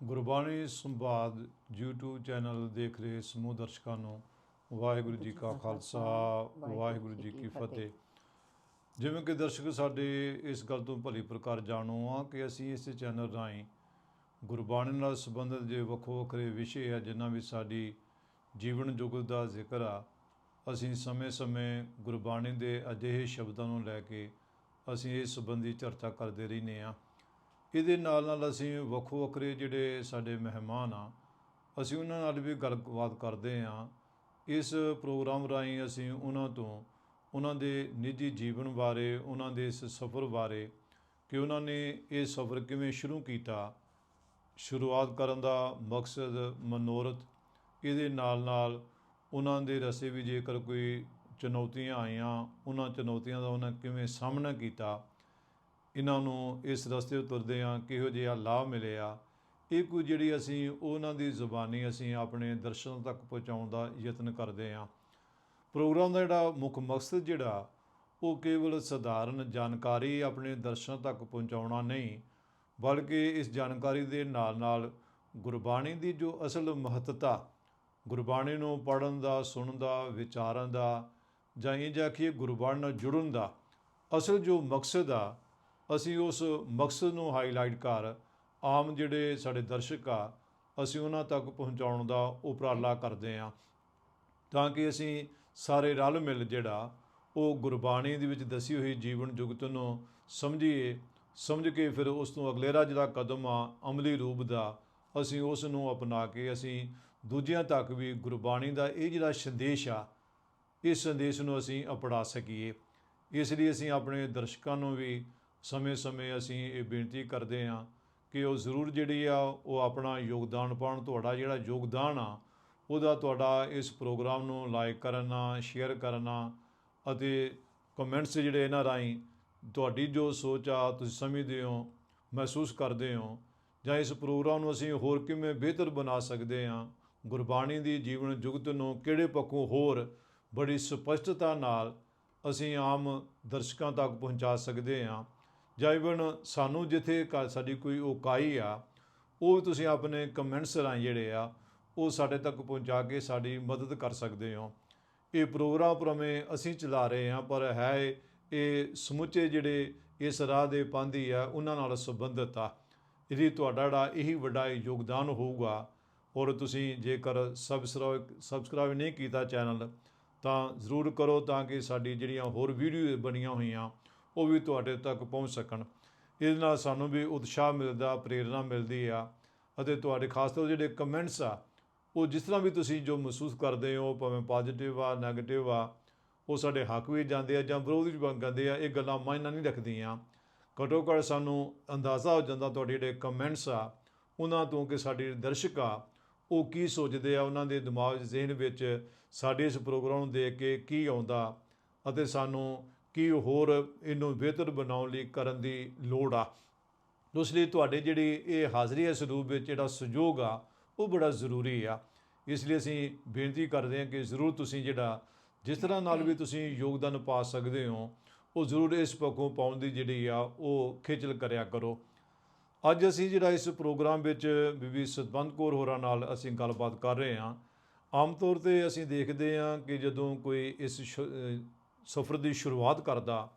ਗੁਰਬਾਣੀ ਸੰਵਾਦ YouTube channel ਦੇਖ ਰਹੇ ਸਮੂਹ ਦਰਸ਼ਕਾਂ ਨੂੰ ਵਾਹਿਗੁਰੂ ਜੀ ਕਾ ਖਾਲਸਾ, ਵਾਹਿਗੁਰੂ ਜੀ ਕੀ ਫਤਿਹ। ਜਿਵੇਂ ਕਿ ਦਰਸ਼ਕ ਸਾਡੇ ਇਸ ਗੱਲ ਤੋਂ ਭਲੀ ਪ੍ਰਕਾਰ ਜਾਣੂ ਆ ਕਿ ਅਸੀਂ ਇਸ ਚੈਨਲ ਰਾਹੀਂ ਗੁਰਬਾਣੀ ਨਾਲ ਸੰਬੰਧਿਤ ਜੇ ਵੱਖੋ ਵੱਖਰੇ ਵਿਸ਼ੇ ਆ ਜਿਨ੍ਹਾਂ ਵਿੱਚ ਸਾਡੀ ਜੀਵਨ ਜੁਗਤ ਦਾ ਜ਼ਿਕਰ ਆ, ਅਸੀਂ ਸਮੇਂ-ਸਮੇਂ ਗੁਰਬਾਣੀ ਦੇ ਅਜਿਹੇ ਸ਼ਬਦਾਂ ਨੂੰ ਲੈ ਕੇ ਅਸੀਂ ਇਸ ਸੰਬੰਧੀ ਚਰਚਾ ਕਰਦੇ ਰਹਿੰਦੇ ਆ। ਇਹਦੇ ਨਾਲ ਨਾਲ ਅਸੀਂ ਵੱਖੋ ਵੱਖਰੇ ਜਿਹੜੇ ਸਾਡੇ ਮਹਿਮਾਨ ਆ, ਅਸੀਂ ਉਹਨਾਂ ਨਾਲ ਵੀ ਗੱਲਬਾਤ ਕਰਦੇ ਆ। ਇਸ ਪ੍ਰੋਗਰਾਮ ਰਾਹੀਂ ਅਸੀਂ ਉਹਨਾਂ ਤੋਂ ਉਹਨਾਂ ਦੇ ਨਿੱਜੀ ਜੀਵਨ ਬਾਰੇ, ਉਹਨਾਂ ਦੇ ਇਸ ਸਫ਼ਰ ਬਾਰੇ ਕਿ ਉਹਨਾਂ ਨੇ ਇਹ ਸਫ਼ਰ ਕਿਵੇਂ ਸ਼ੁਰੂ ਕੀਤਾ, ਸ਼ੁਰੂਆਤ ਕਰਨ ਦਾ ਮਕਸਦ, ਮਨੋਰਥ, ਇਹਦੇ ਨਾਲ ਨਾਲ ਉਹਨਾਂ ਦੇ ਰਸੇ ਵੀ ਜੇਕਰ ਕੋਈ ਚੁਣੌਤੀਆਂ ਆਈਆਂ, ਉਹਨਾਂ ਚੁਣੌਤੀਆਂ ਦਾ ਉਹਨਾਂ ਕਿਵੇਂ ਸਾਹਮਣਾ ਕੀਤਾ ਇਹਨਾਂ ਨੂੰ ਇਸ ਰਸਤੇ ਉਤਰਦੇ ਆ ਕਿਹੋ ਜਿਹਾ ਲਾਭ ਮਿਲਿਆ ਇਹ ਕੁਝ ਜਿਹੜੀ ਅਸੀਂ ਉਹਨਾਂ ਦੀ ਜ਼ੁਬਾਨੀ ਅਸੀਂ ਆਪਣੇ ਦਰਸ਼ਨਾਂ ਤੱਕ ਪਹੁੰਚਾਉਣ ਦਾ ਯਤਨ ਕਰਦੇ ਆ ਪ੍ਰੋਗਰਾਮ ਦਾ ਜਿਹੜਾ ਮੁੱਖ ਮਕਸਦ ਜਿਹੜਾ, ਉਹ ਕੇਵਲ ਸਧਾਰਨ ਜਾਣਕਾਰੀ ਆਪਣੇ ਦਰਸ਼ਨਾਂ ਤੱਕ ਪਹੁੰਚਾਉਣਾ ਨਹੀਂ, ਬਲਕਿ ਇਸ ਜਾਣਕਾਰੀ ਦੇ ਨਾਲ ਨਾਲ ਗੁਰਬਾਣੀ ਦੀ ਜੋ ਅਸਲ ਮਹੱਤਤਾ, ਗੁਰਬਾਣੀ ਨੂੰ ਪੜਨ ਦਾ, ਸੁਣਨ ਦਾ, ਵਿਚਾਰਨ ਦਾ, ਜਾਂ ਇਹ ਜਾ ਕਿ ਗੁਰਬਾਣੀ ਨਾਲ ਜੁੜਨ ਦਾ, ਅਸਲ ਜੋ ਮਕਸਦ ਆ ਅਸੀਂ ਉਸ ਮਕਸਦ ਨੂੰ ਹਾਈਲਾਈਟ ਕਰ ਆਮ ਜਿਹੜੇ ਸਾਡੇ ਦਰਸ਼ਕ ਆ, ਅਸੀਂ ਉਹਨਾਂ ਤੱਕ ਪਹੁੰਚਾਉਣ ਦਾ ਉਪਰਾਲਾ ਕਰਦੇ ਆ ਤਾਂ ਕਿ ਅਸੀਂ ਸਾਰੇ ਰਲ ਮਿਲ ਜਿਹੜਾ ਉਹ ਗੁਰਬਾਣੀ ਦੇ ਵਿੱਚ ਦੱਸੀ ਹੋਈ ਜੀਵਨ ਜੁਗਤ ਨੂੰ ਸਮਝੀਏ, ਸਮਝ ਕੇ ਫਿਰ ਉਸ ਤੋਂ ਅਗਲੇਰਾ ਜਿਹੜਾ ਕਦਮ ਆ, ਅਮਲੀ ਰੂਪ ਦਾ ਅਸੀਂ ਉਸ ਨੂੰ ਅਪਣਾ ਕੇ ਅਸੀਂ ਦੂਜਿਆਂ ਤੱਕ ਵੀ ਗੁਰਬਾਣੀ ਦਾ ਇਹ ਜਿਹੜਾ ਸੰਦੇਸ਼ ਆ, ਇਸ ਸੰਦੇਸ਼ ਨੂੰ ਅਸੀਂ ਅਪਣਾ ਸਕੀਏ। ਇਸ ਲਈ ਅਸੀਂ ਆਪਣੇ ਦਰਸ਼ਕਾਂ ਨੂੰ ਵੀ ਸਮੇਂ-ਸਮੇਂ ਅਸੀਂ ਇਹ ਬੇਨਤੀ ਕਰਦੇ ਹਾਂ ਕਿ ਉਹ ਜ਼ਰੂਰ ਜਿਹੜੀ ਆ, ਉਹ ਆਪਣਾ ਯੋਗਦਾਨ ਪਾਉਣ। ਤੁਹਾਡਾ ਜਿਹੜਾ ਯੋਗਦਾਨ ਆ, ਉਹਦਾ ਤੁਹਾਡਾ ਇਸ ਪ੍ਰੋਗਰਾਮ ਨੂੰ ਲਾਈਕ ਕਰਨਾ, ਸ਼ੇਅਰ ਕਰਨਾ ਅਤੇ ਕਮੈਂਟਸ ਜਿਹੜੇ ਇਹਨਾਂ ਰਾਹੀਂ ਤੁਹਾਡੀ ਜੋ ਸੋਚ ਆ, ਤੁਸੀਂ ਸਮਝਦੇ ਹੋ, ਮਹਿਸੂਸ ਕਰਦੇ ਹੋ, ਜਾਂ ਇਸ ਪ੍ਰੋਗਰਾਮ ਨੂੰ ਅਸੀਂ ਹੋਰ ਕਿਵੇਂ ਬਿਹਤਰ ਬਣਾ ਸਕਦੇ ਹਾਂ, ਗੁਰਬਾਣੀ ਦੀ ਜੀਵਨ ਜੁਗਤ ਨੂੰ ਕਿਹੜੇ ਪੱਖੋਂ ਹੋਰ ਬੜੀ ਸਪਸ਼ਟਤਾ ਨਾਲ ਅਸੀਂ ਆਮ ਦਰਸ਼ਕਾਂ ਤੱਕ ਪਹੁੰਚਾ ਸਕਦੇ ਹਾਂ। ਜਾਂ ਇਵਨ ਸਾਨੂੰ ਜਿੱਥੇ ਕ- ਸਾਡੀ ਕੋਈ ਉਕਾਈ ਆ, ਉਹ ਵੀ ਤੁਸੀਂ ਆਪਣੇ ਕਮੈਂਟਸ ਰਾਹੀਂ ਜਿਹੜੇ ਆ, ਉਹ ਸਾਡੇ ਤੱਕ ਪਹੁੰਚਾ ਕੇ ਸਾਡੀ ਮਦਦ ਕਰ ਸਕਦੇ ਹੋ। ਇਹ ਪ੍ਰੋਗਰਾਮ ਪ੍ਰਮੇ ਅਸੀਂ ਚਲਾ ਰਹੇ ਹਾਂ, ਪਰ ਹੈ ਇਹ ਸਮੁੱਚੇ ਜਿਹੜੇ ਇਸ ਰਾਹ ਦੇ ਪਾਂਦੀ ਆ, ਉਹਨਾਂ ਨਾਲ ਸੰਬੰਧਿਤ ਆ। ਇਹਦੀ ਤੁਹਾਡਾ ਜਿਹੜਾ ਇਹੀ ਵੱਡਾ ਯੋਗਦਾਨ ਹੋਊਗਾ, ਔਰ ਤੁਸੀਂ ਜੇਕਰ ਸਬਸਕ੍ਰਾਈਬ ਸਬਸਕ੍ਰਾਈਬ ਨਹੀਂ ਕੀਤਾ ਚੈਨਲ ਤਾਂ ਜ਼ਰੂਰ ਕਰੋ ਤਾਂ ਕਿ ਸਾਡੀ ਜਿਹੜੀਆਂ ਹੋਰ ਵੀਡੀਓ ਬਣੀਆਂ ਹੋਈਆਂ ਉਹ ਵੀ ਤੁਹਾਡੇ ਤੱਕ ਪਹੁੰਚ ਸਕਣ। ਇਹਦੇ ਨਾਲ ਸਾਨੂੰ ਵੀ ਉਤਸ਼ਾਹ ਮਿਲਦਾ, ਪ੍ਰੇਰਣਾ ਮਿਲਦੀ ਆ ਅਤੇ ਤੁਹਾਡੇ ਖਾਸ ਤੌਰ ਤੇ ਜਿਹੜੇ ਕਮੈਂਟਸ ਆ, ਉਹ ਜਿਸ ਤਰ੍ਹਾਂ ਵੀ ਤੁਸੀਂ ਜੋ ਮਹਿਸੂਸ ਕਰਦੇ ਹੋ, ਭਾਵੇਂ ਪੋਜ਼ਿਟਿਵ ਆ 네ਗੇਟਿਵ ਆ, ਉਹ ਸਾਡੇ ਹੱਕ ਵੀ ਜਾਂਦੇ ਆ ਜਾਂ ਵਿਰੋਧ ਵੀ ਬਣ ਜਾਂਦੇ ਆ, ਇਹ ਗੱਲਾਂ ਮਾਇਨਾ ਨਹੀਂ ਰੱਖਦੀਆਂ। ਘੱਟੋ ਘੱਟ ਸਾਨੂੰ ਅੰਦਾਜ਼ਾ ਹੋ ਜਾਂਦਾ ਤੁਹਾਡੇ ਜਿਹੜੇ ਕਮੈਂਟਸ ਆ, ਉਹਨਾਂ ਤੋਂ ਕਿ ਸਾਡੇ ਦਰਸ਼ਕ ਆ, ਉਹ ਕੀ ਸੋਚਦੇ ਆ, ਉਹਨਾਂ ਦੇ ਦਿਮਾਗ, ਜ਼ਿਹਨ ਵਿੱਚ ਸਾਡੇ ਇਸ ਪ੍ਰੋਗਰਾਮ ਨੂੰ ਦੇਖ ਕੇ ਕੀ ਆਉਂਦਾ ਅਤੇ ਸਾਨੂੰ ਕਿ ਹੋਰ ਇਹਨੂੰ ਬਿਹਤਰ ਬਣਾਉਣ ਲਈ ਕਰਨ ਦੀ ਲੋੜ ਆ? ਉਸ ਲਈ ਤੁਹਾਡੇ ਜਿਹੜੀ ਇਹ ਹਾਜ਼ਰੀ ਹੈ ਸਰੂਪ ਵਿੱਚ ਜਿਹੜਾ ਸਹਿਯੋਗ ਆ, ਉਹ ਬੜਾ ਜ਼ਰੂਰੀ ਆ। ਇਸ ਲਈ ਅਸੀਂ ਬੇਨਤੀ ਕਰਦੇ ਹਾਂ ਕਿ ਜ਼ਰੂਰ ਤੁਸੀਂ ਜਿਹੜਾ, ਜਿਸ ਤਰ੍ਹਾਂ ਨਾਲ ਵੀ ਤੁਸੀਂ ਯੋਗਦਾਨ ਪਾ ਸਕਦੇ ਹੋ, ਉਹ ਜ਼ਰੂਰ ਇਸ ਪੱਖੋਂ ਪਾਉਣ ਦੀ ਜਿਹੜੀ ਆ, ਉਹ ਖੇਚਲ ਕਰਿਆ ਕਰੋ। ਅੱਜ ਅਸੀਂ ਜਿਹੜਾ ਇਸ ਪ੍ਰੋਗਰਾਮ ਵਿੱਚ ਬੀਬੀ ਸਤਵੰਤ ਕੌਰ ਹੋਰਾਂ ਨਾਲ ਅਸੀਂ ਗੱਲਬਾਤ ਕਰ ਰਹੇ ਹਾਂ। ਆਮ ਤੌਰ ਤੇ ਅਸੀਂ ਦੇਖਦੇ ਹਾਂ ਕਿ ਜਦੋਂ ਕੋਈ ਇਸ ਸ਼- ਸਫ਼ਰ ਦੀ ਸ਼ੁਰੂਆਤ ਕਰਦਾ,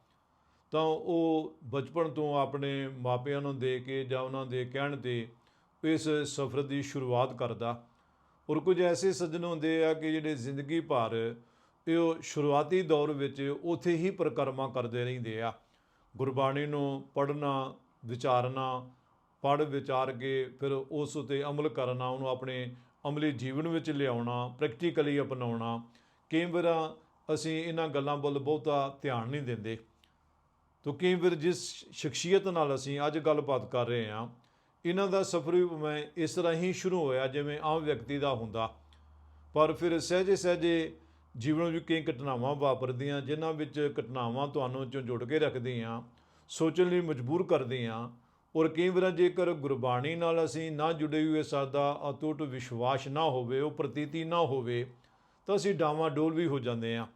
ਤਾਂ ਉਹ ਬਚਪਨ ਤੋਂ ਆਪਣੇ ਮਾਪਿਆਂ ਨੂੰ ਦੇ ਕੇ ਜਾਂ ਉਹਨਾਂ ਦੇ ਕਹਿਣ ਤੇ ਇਸ ਸਫ਼ਰ ਦੀ ਸ਼ੁਰੂਆਤ ਕਰਦਾ। ਔਰ ਕੁਝ ਐਸੇ ਸੱਜਣ ਹੁੰਦੇ ਆ ਕਿ ਜਿਹੜੇ ਜ਼ਿੰਦਗੀ ਭਰ ਇਹ ਉਹ ਸ਼ੁਰੂਆਤੀ ਦੌਰ ਵਿੱਚ ਉਥੇ ਹੀ ਪ੍ਰਕਰਮਾ ਕਰਦੇ ਰਹਿੰਦੇ ਆ। ਗੁਰਬਾਣੀ ਨੂੰ ਪੜ੍ਹਨਾ, ਵਿਚਾਰਨਾ, ਪੜ੍ਹ ਵਿਚਾਰ ਕੇ ਫਿਰ ਉਸ ਉਤੇ ਅਮਲ ਕਰਨਾ, ਉਹਨੂੰ ਆਪਣੇ ਅਮਲੀ ਜੀਵਨ ਵਿੱਚ ਲਿਆਉਣਾ ਪ੍ਰੈਕਟੀਕਲੀ ਅਪਣਾਉਣਾ, ਕਈ ਵਾਰ ਅਸੀਂ ਇਹਨਾਂ ਗੱਲਾਂ ਵੱਲ ਬਹੁਤਾ ਧਿਆਨ ਨਹੀਂ ਦਿੰਦੇ। ਤੋ ਕਈ ਵਾਰ ਜਿਸ ਸ਼ਖਸੀਅਤ ਨਾਲ ਅਸੀਂ ਅੱਜ ਗੱਲਬਾਤ ਕਰ ਰਹੇ ਹਾਂ, ਇਹਨਾਂ ਦਾ ਸਫ਼ਰ ਵੀ ਮੈਂ ਇਸ ਤਰ੍ਹਾਂ ਹੀ ਸ਼ੁਰੂ ਹੋਇਆ ਜਿਵੇਂ ਆਮ ਵਿਅਕਤੀ ਦਾ ਹੁੰਦਾ। ਪਰ ਫਿਰ ਸਹਿਜੇ ਸਹਿਜੇ ਜੀਵਨ ਵਿੱਚ ਕਈ ਘਟਨਾਵਾਂ ਵਾਪਰਦੀਆਂ, ਜਿਨ੍ਹਾਂ ਵਿੱਚ ਘਟਨਾਵਾਂ ਤੁਹਾਨੂੰ ਜੁੜ ਕੇ ਰੱਖਦੀਆਂ, ਸੋਚਣ ਲਈ ਮਜਬੂਰ ਕਰਦੀਆਂ ਔਰ ਕਈ ਵਾਰ ਜੇਕਰ ਗੁਰਬਾਣੀ ਨਾਲ ਅਸੀਂ ਨਾ ਜੁੜੇ ਹੋਏ ਸਾਡਾ ਅਟੁੱਟ ਵਿਸ਼ਵਾਸ ਨਾ ਹੋਵੇ, ਉਹ ਪ੍ਰਤੀਤੀ ਨਾ ਹੋਵੇ ਤਾਂ ਅਸੀਂ ਡਾਵਾਂ ਡੋਲ ਵੀ ਹੋ ਜਾਂਦੇ ਹਾਂ।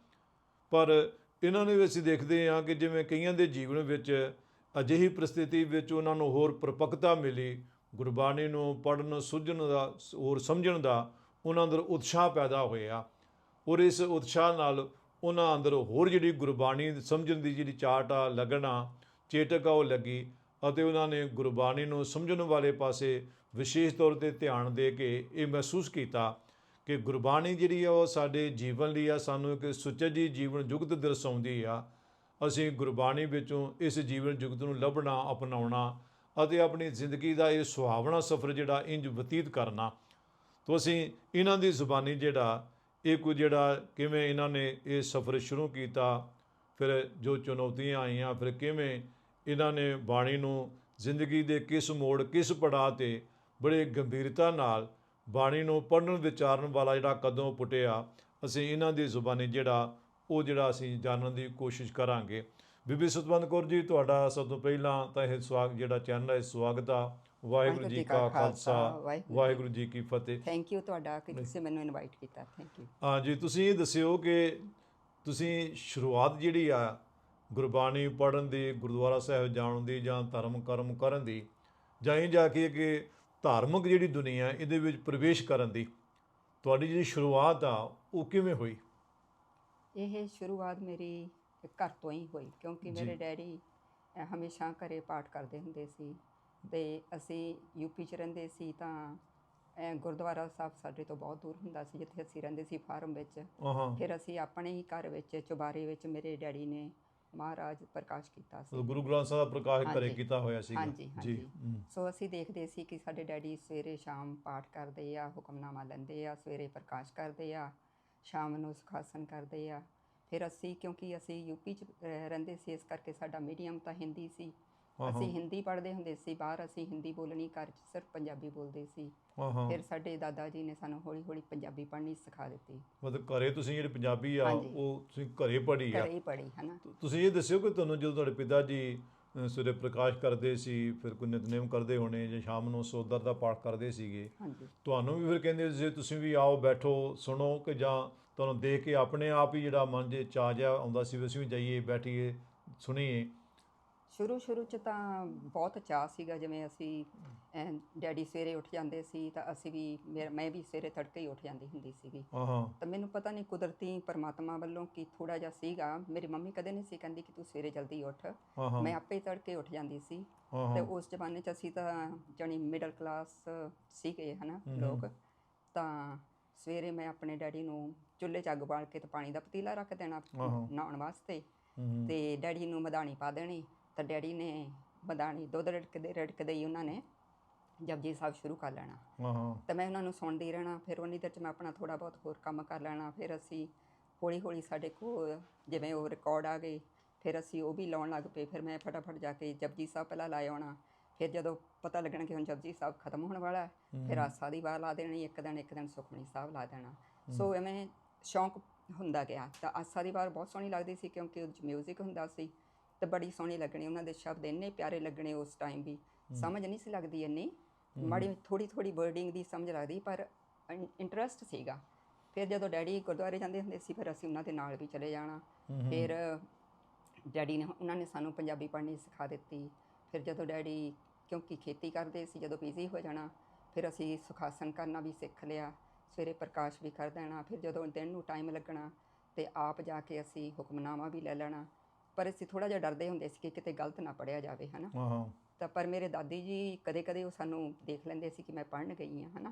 ਪਰ ਇਹਨਾਂ ਨੂੰ ਵੀ ਅਸੀਂ ਦੇਖਦੇ ਹਾਂ ਕਿ ਜਿਵੇਂ ਕਈਆਂ ਦੇ ਜੀਵਨ ਵਿੱਚ ਅਜਿਹੀ ਪ੍ਰਸਥਿਤੀ ਵਿੱਚ ਉਹਨਾਂ ਨੂੰ ਹੋਰ ਪ੍ਰਪੱਕਤਾ ਮਿਲੀ, ਗੁਰਬਾਣੀ ਨੂੰ ਪੜਨ ਸੁਝਣ ਦਾ, ਹੋਰ ਸਮਝਣ ਦਾ ਉਹਨਾਂ ਅੰਦਰ ਉਤਸ਼ਾਹ ਪੈਦਾ ਹੋਇਆ। ਔਰ ਇਸ ਉਤਸ਼ਾਹ ਨਾਲ ਉਹਨਾਂ ਅੰਦਰ ਹੋਰ ਜਿਹੜੀ ਗੁਰਬਾਣੀ ਸਮਝਣ ਦੀ ਜਿਹੜੀ ਚਾਟ ਆ ਲੱਗਣਾ ਚੇਤਕ ਆ, ਉਹ ਲੱਗੀ ਅਤੇ ਉਹਨਾਂ ਨੇ ਗੁਰਬਾਣੀ ਨੂੰ ਸਮਝਣ ਵਾਲੇ ਪਾਸੇ ਵਿਸ਼ੇਸ਼ ਤੌਰ ਤੇ ਧਿਆਨ ਦੇ ਕੇ ਇਹ ਮਹਿਸੂਸ ਕੀਤਾ। ਕਿ ਗੁਰਬਾਣੀ ਜਿਹੜੀ ਆ ਉਹ ਸਾਡੇ ਜੀਵਨ ਲਈ ਆ, ਸਾਨੂੰ ਇੱਕ ਸੁਚੱਜੀ ਜੀਵਨ ਜੁਗਤ ਦਰਸਾਉਂਦੀ ਆ। ਅਸੀਂ ਗੁਰਬਾਣੀ ਵਿੱਚੋਂ ਇਸ ਜੀਵਨ ਜੁਗਤ ਨੂੰ ਲੱਭਣਾ, ਅਪਣਾਉਣਾ ਅਤੇ ਆਪਣੀ ਜ਼ਿੰਦਗੀ ਦਾ ਇਹ ਸੁਹਾਵਣਾ ਸਫ਼ਰ ਜਿਹੜਾ ਇੰਜ ਬਤੀਤ ਕਰਨਾ। ਤੋ ਅਸੀਂ ਇਹਨਾਂ ਦੀ ਜ਼ੁਬਾਨੀ ਜਿਹੜਾ, ਇਹ ਕੁ ਜਿਹੜਾ ਕਿਵੇਂ ਇਹਨਾਂ ਨੇ ਇਹ ਸਫ਼ਰ ਸ਼ੁਰੂ ਕੀਤਾ, ਫਿਰ ਜੋ ਚੁਣੌਤੀਆਂ ਆਈਆਂ, ਫਿਰ ਕਿਵੇਂ ਇਹਨਾਂ ਨੇ ਬਾਣੀ ਨੂੰ ਜ਼ਿੰਦਗੀ ਦੇ ਕਿਸ ਮੋੜ, ਕਿਸ ਪੜਾਅ ਤੇ ਬੜੇ ਗੰਭੀਰਤਾ ਨਾਲ ਬਾਣੀ ਨੂੰ ਪੜ੍ਹਨ ਵਿਚਾਰਨ ਵਾਲਾ ਜਿਹੜਾ ਕਦੋਂ ਪੁੱਟਿਆ ਅਸੀਂ ਇਹਨਾਂ ਦੀ ਜ਼ੁਬਾਨੀ ਜਿਹੜਾ ਉਹ ਜਿਹੜਾ ਅਸੀਂ ਜਾਣਨ ਦੀ ਕੋਸ਼ਿਸ਼ ਕਰਾਂਗੇ। ਬੀਬੀ ਸਤਵੰਦ ਕੌਰ ਜੀ ਤੁਹਾਡਾ ਸਭ ਤੋਂ ਪਹਿਲਾਂ ਤਾਂ ਇਹ ਸਵਾਗਤ ਜਿਹੜਾ ਚੈਨਲ ਹੈ ਸਵਾਗਤ ਆ। ਵਾਹਿਗੁਰੂ ਜੀ ਕਾ ਖਾਲਸਾ ਵਾਹਿਗੁਰੂ ਜੀ ਕੀ ਫਤਿਹ। ਥੈਂਕ ਯੂ ਤੁਹਾਡਾ ਕਿ ਤੁਸੀਂ ਮੈਨੂੰ ਇਨਵਾਈਟ ਕੀਤਾ ਥੈਂਕ ਯੂ ਹਾਂ ਜੀ ਤੁਸੀਂ ਇਹ ਦੱਸਿਓ ਕਿ ਤੁਸੀਂ ਸ਼ੁਰੂਆਤ ਜਿਹੜੀ ਆ ਗੁਰਬਾਣੀ ਪੜ੍ਹਨ ਦੀ ਗੁਰਦੁਆਰਾ ਸਾਹਿਬ ਜਾਣ ਦੀ ਜਾਂ ਧਰਮ ਕਰਮ ਕਰਨ ਦੀ ਜਾਂ ਇਹ ਜਾ ਕੇ ਕਿ ਧਾਰਮਿਕ ਜਿਹੜੀ ਦੁਨੀਆ ਇਹਦੇ ਵਿੱਚ ਪ੍ਰਵੇਸ਼ ਕਰਨ ਦੀ ਤੁਹਾਡੀ ਜਿਹੜੀ ਸ਼ੁਰੂਆਤ ਆ ਉਹ ਕਿਵੇਂ ਹੋਈ? ਇਹ ਸ਼ੁਰੂਆਤ ਮੇਰੀ ਘਰ ਤੋਂ ਹੀ ਹੋਈ ਕਿਉਂਕਿ ਮੇਰੇ ਡੈਡੀ ਹਮੇਸ਼ਾ ਘਰੇ ਪਾਠ ਕਰਦੇ ਹੁੰਦੇ ਸੀ ਤੇ ਅਸੀਂ ਯੂਪੀ ਚ ਰਹਿੰਦੇ ਸੀ ਤਾਂ ਗੁਰਦੁਆਰਾ ਸਾਹਿਬ ਸਾਡੇ ਤੋਂ ਬਹੁਤ ਦੂਰ ਹੁੰਦਾ ਸੀ ਜਿੱਥੇ ਅਸੀਂ ਰਹਿੰਦੇ ਸੀ ਫਾਰਮ ਵਿੱਚ। ਫਿਰ ਅਸੀਂ ਆਪਣੇ ਹੀ ਘਰ ਵਿੱਚ ਚੁਬਾਰੇ ਵਿੱਚ ਮੇਰੇ ਡੈਡੀ ਨੇ ਮਹਾਰਾਜ ਪ੍ਰਕਾਸ਼ ਕੀਤਾ ਸੀ। ਗੁਰੂ ਗ੍ਰੰਥ ਸਾਹਿਬ ਦਾ ਪ੍ਰਕਾਸ਼ ਹਾਂਜੀ। ਕੀਤਾ ਹੋਇਆ ਸੀਗਾ। ਹਾਂਜੀ ਸੋ ਅਸੀਂ ਦੇਖਦੇ ਸੀ ਕਿ ਸਾਡੇ ਡੈਡੀ ਸਵੇਰੇ ਸ਼ਾਮ ਪਾਠ ਕਰਦੇ ਆ ਹੁਕਮਨਾਮਾ ਲੈਂਦੇ ਆ ਸਵੇਰੇ ਪ੍ਰਕਾਸ਼ ਕਰਦੇ ਆ ਸ਼ਾਮ ਨੂੰ ਸੁਖਾਸਨ ਕਰਦੇ ਆ। ਫਿਰ ਅਸੀਂ ਕਿਉਂਕਿ ਅਸੀਂ ਯੂਪੀ ਚ ਰਹਿੰਦੇ ਸੀ ਇਸ ਕਰਕੇ ਸਾਡਾ ਮੀਡੀਅਮ ਤਾਂ ਹਿੰਦੀ ਸੀ। ਅਸੀਂ। ਹਿੰਦੀ ਪੜ੍ਹਦੇ ਹੁੰਦੇ ਸੀ ਬਾਹਰ ਅਸੀਂ ਹਿੰਦੀ ਬੋਲਣੀ ਘਰ 'ਚ ਸਿਰਫ ਪੰਜਾਬੀ ਬੋਲਦੇ ਸੀ। ਫਿਰ ਸਾਡੇ ਦਾਦਾ ਜੀ ਨੇ ਸਾਨੂੰ ਹੌਲੀ ਹੌਲੀ ਪੰਜਾਬੀ ਪੜ੍ਹਨੀ ਸਿਖਾ ਦਿੱਤੀ। ਮਤਲਬ ਘਰੇ ਤੁਸੀਂ ਜਿਹੜੀ ਪੰਜਾਬੀ ਆ। ਉਹ ਤੁਸੀਂ ਘਰੇ ਪੜ੍ਹੀ ਆ? ਘਰੇ ਪੜ੍ਹੀ ਹਨਾ। ਤੁਸੀਂ ਇਹ ਦੱਸਿਓ ਕਿ ਤੁਹਾਨੂੰ ਜਦੋਂ ਤੁਹਾਡੇ ਪਿਤਾ ਜੀ ਸਵੇਰੇ ਪ੍ਰਕਾਸ਼ ਕਰਦੇ ਸੀ ਫਿਰ ਕੋਈ ਨਿਤਨੇਮ ਕਰਦੇ ਹੋਣੇ ਜਾਂ ਸ਼ਾਮ ਨੂੰ ਸੋਦਰ ਦਾ ਪਾਠ ਕਰਦੇ ਸੀਗੇ ਤੁਹਾਨੂੰ ਵੀ ਫਿਰ ਕਹਿੰਦੇ ਸੀ ਤੁਸੀਂ ਵੀ ਆਓ ਬੈਠੋ ਸੁਣੋ ਕਿ ਜਾਂ ਤੁਹਾਨੂੰ ਦੇਖ ਕੇ ਆਪਣੇ ਆਪ ਹੀ ਜਿਹੜਾ ਮਨ 'ਚ ਚਾਅ ਜਿਹਾ ਆਉਂਦਾ ਸੀ ਵੀ ਅਸੀਂ ਵੀ ਜਾਈਏ ਬੈਠੀਏ ਸੁਣੀਏ। ਸ਼ੁਰੂ ਸ਼ੁਰੂ ਚ ਤਾਂ ਬਹੁਤ ਚਾਅ ਸੀਗਾ ਜਿਵੇਂ ਅਸੀਂ ਡੈਡੀ ਸਵੇਰੇ ਉੱਠ ਜਾਂਦੇ ਸੀ ਤਾਂ ਅਸੀਂ ਵੀ ਮੇਰਾ- ਮੈਂ ਵੀ ਸਵੇਰੇ ਤੜਕੇ ਹੀ ਉੱਠ ਜਾਂਦੀ ਹੁੰਦੀ ਸੀਗੀ। ਹਾਂ ਤਾਂ ਮੈਨੂੰ ਪਤਾ ਨਹੀਂ ਕੁਦਰਤੀ ਪਰਮਾਤਮਾ ਵੱਲੋਂ ਕੀ ਥੋੜਾ ਜਿਹਾ ਸੀਗਾ। ਮੇਰੀ ਮੰਮੀ ਕਦੇ ਨਹੀਂ ਸੀ ਕਹਿੰਦੀ ਕਿ ਤੂੰ ਸਵੇਰੇ ਜਲਦੀ ਉੱਠ। ਹਾਂ ਹਾਂ ਮੈਂ ਆਪੇ ਹੀ ਤੜਕੇ ਉੱਠ ਜਾਂਦੀ ਸੀ। ਹਾਂ ਤੇ ਉਸ ਜ਼ਮਾਨੇ 'ਚ ਅਸੀਂ ਤਾਂ ਜਾਣੀ ਮਿਡਲ ਕਲਾਸ ਸੀਗੇ ਹਨਾ। ਲੋਕ। ਤਾਂ ਸਵੇਰੇ ਮੈਂ ਆਪਣੇ ਡੈਡੀ ਨੂੰ ਚੁੱਲ੍ਹੇ 'ਚ ਅੱਗ ਬਾਲ ਕੇ ਤੇ ਪਾਣੀ ਦਾ ਪਤੀਲਾ ਰੱਖ ਦੇਣਾ। ਨਹਾਉਣ ਵਾਸਤੇ ਤੇ ਡੈਡੀ ਨੂੰ ਮਧਾਣੀ ਪਾ ਦੇਣੀ। ਤਾਂ ਡੈਡੀ ਨੇ ਮਧਾਣੀ ਦੁੱਧ ਰੜਕਦੇ ਰੜਕਦੇ ਹੀ ਉਹਨਾਂ ਨੇ ਜਪਜੀ ਸਾਹਿਬ ਸ਼ੁਰੂ ਕਰ ਲੈਣਾ। ਹਾਂ ਹਾਂ ਤਾਂ ਮੈਂ ਉਹਨਾਂ ਨੂੰ ਸੁਣਦੀ ਰਹਿਣਾ ਫਿਰ ਉਨੀ ਦੇਰ ਚ ਮੈਂ ਆਪਣਾ ਥੋੜਾ ਬਹੁਤ ਹੋਰ ਕੰਮ ਕਰ ਲੈਣਾ ਫਿਰ ਅਸੀਂ ਹੌਲੀ ਹੌਲੀ ਸਾਡੇ ਕੋਲ ਜਿਵੇਂ ਉਹ ਰਿਕਾਰਡ ਆ ਗਏ ਫਿਰ ਅਸੀਂ ਉਹ ਵੀ ਲਾਉਣ ਲੱਗ ਪਏ ਫਿਰ ਮੈਂ ਫਟਾਫਟ ਜਾ ਕੇ ਜਪਜੀ ਸਾਹਿਬ ਪਹਿਲਾਂ ਲਾਏ ਆਉਣਾ। ਫਿਰ ਜਦੋਂ ਪਤਾ ਲੱਗਣਾ ਕਿ ਹੁਣ ਜਪਜੀ ਸਾਹਿਬ ਖਤਮ ਹੋਣ ਵਾਲਾ ਹੈ ਫਿਰ ਆਸਾ ਦੀ ਵਾਰ ਲਾ ਦੇਣੀ ਇੱਕ ਦਿਨ ਇੱਕ ਦਿਨ ਸੁਖਮਨੀ ਸਾਹਿਬ ਲਾ ਦੇਣਾ। ਸੋ ਐਵੇਂ ਸ਼ੌਂਕ ਹੁੰਦਾ ਗਿਆ। ਤਾਂ ਆਸਾ ਦੀ ਵਾਰ ਬਹੁਤ ਸੋਹਣੀ ਲੱਗਦੀ ਸੀ ਕਿਉਂਕਿ ਉਹ ਮਿਊਜ਼ਿਕ ਹੁੰਦਾ ਸੀ। ਤੇ ਬੜੀ ਸੋਹਣੀ ਲੱਗਣੀ ਉਹਨਾਂ ਦੇ ਸ਼ਬਦ ਇੰਨੇ ਪਿਆਰੇ ਲੱਗਣੇ ਉਸ ਟਾਈਮ ਵੀ। ਸਮਝ ਨਹੀਂ ਸੀ ਲੱਗਦੀ ਇੰਨੀ। ਮਾੜੀ ਥੋੜੀ ਥੋੜੀ ਵਰਡਿੰਗ ਦੀ ਸਮਝ ਲੱਗਦੀ ਪਰ ਇੰਟਰਸਟ ਸੀਗਾ। ਫਿਰ ਜਦੋਂ ਡੈਡੀ ਗੁਰਦੁਆਰੇ ਜਾਂਦੇ ਹੁੰਦੇ ਸੀ ਫਿਰ ਅਸੀਂ ਉਹਨਾਂ ਦੇ ਨਾਲ ਵੀ ਚਲੇ ਜਾਣਾ। ਫਿਰ ਡੈਡੀ ਨੇ ਉਹਨਾਂ ਨੇ ਸਾਨੂੰ ਪੰਜਾਬੀ ਪੜ੍ਹਨੀ ਸਿਖਾ ਦਿੱਤੀ। ਫਿਰ ਜਦੋਂ ਡੈਡੀ ਕਿਉਂਕਿ ਖੇਤੀ ਕਰਦੇ ਸੀ ਜਦੋਂ ਬਿਜ਼ੀ ਹੋ ਜਾਣਾ ਫਿਰ ਅਸੀਂ ਸੁਖਾਸਨ ਕਰਨਾ ਵੀ ਸਿੱਖ ਲਿਆ। ਸਵੇਰੇ ਪ੍ਰਕਾਸ਼ ਵੀ ਕਰ ਦੇਣਾ। ਫਿਰ ਜਦੋਂ ਦਿਨ ਨੂੰ ਟਾਈਮ ਲੱਗਣਾ ਤੇ ਆਪ ਜਾ ਕੇ ਅਸੀਂ ਹੁਕਮਨਾਮਾ ਵੀ ਲੈ ਲੈਣਾ। ਪਰ ਅਸੀਂ ਥੋੜਾ ਜਿਹਾ ਡਰਦੇ ਹੁੰਦੇ ਸੀ ਕਿ ਕਿਤੇ ਗਲਤ ਨਾ ਪੜਿਆ ਜਾਵੇ ਹਨਾ? ਹਾਂ ਤਾਂ ਪਰ ਮੇਰੇ ਦਾਦੀ ਜੀ ਕਦੇ ਕਦੇ ਉਹ ਸਾਨੂੰ ਦੇਖ ਲੈਂਦੇ ਸੀ ਕਿ ਮੈਂ ਪੜਨ ਗਈ ਹਾਂ ਹਨਾ?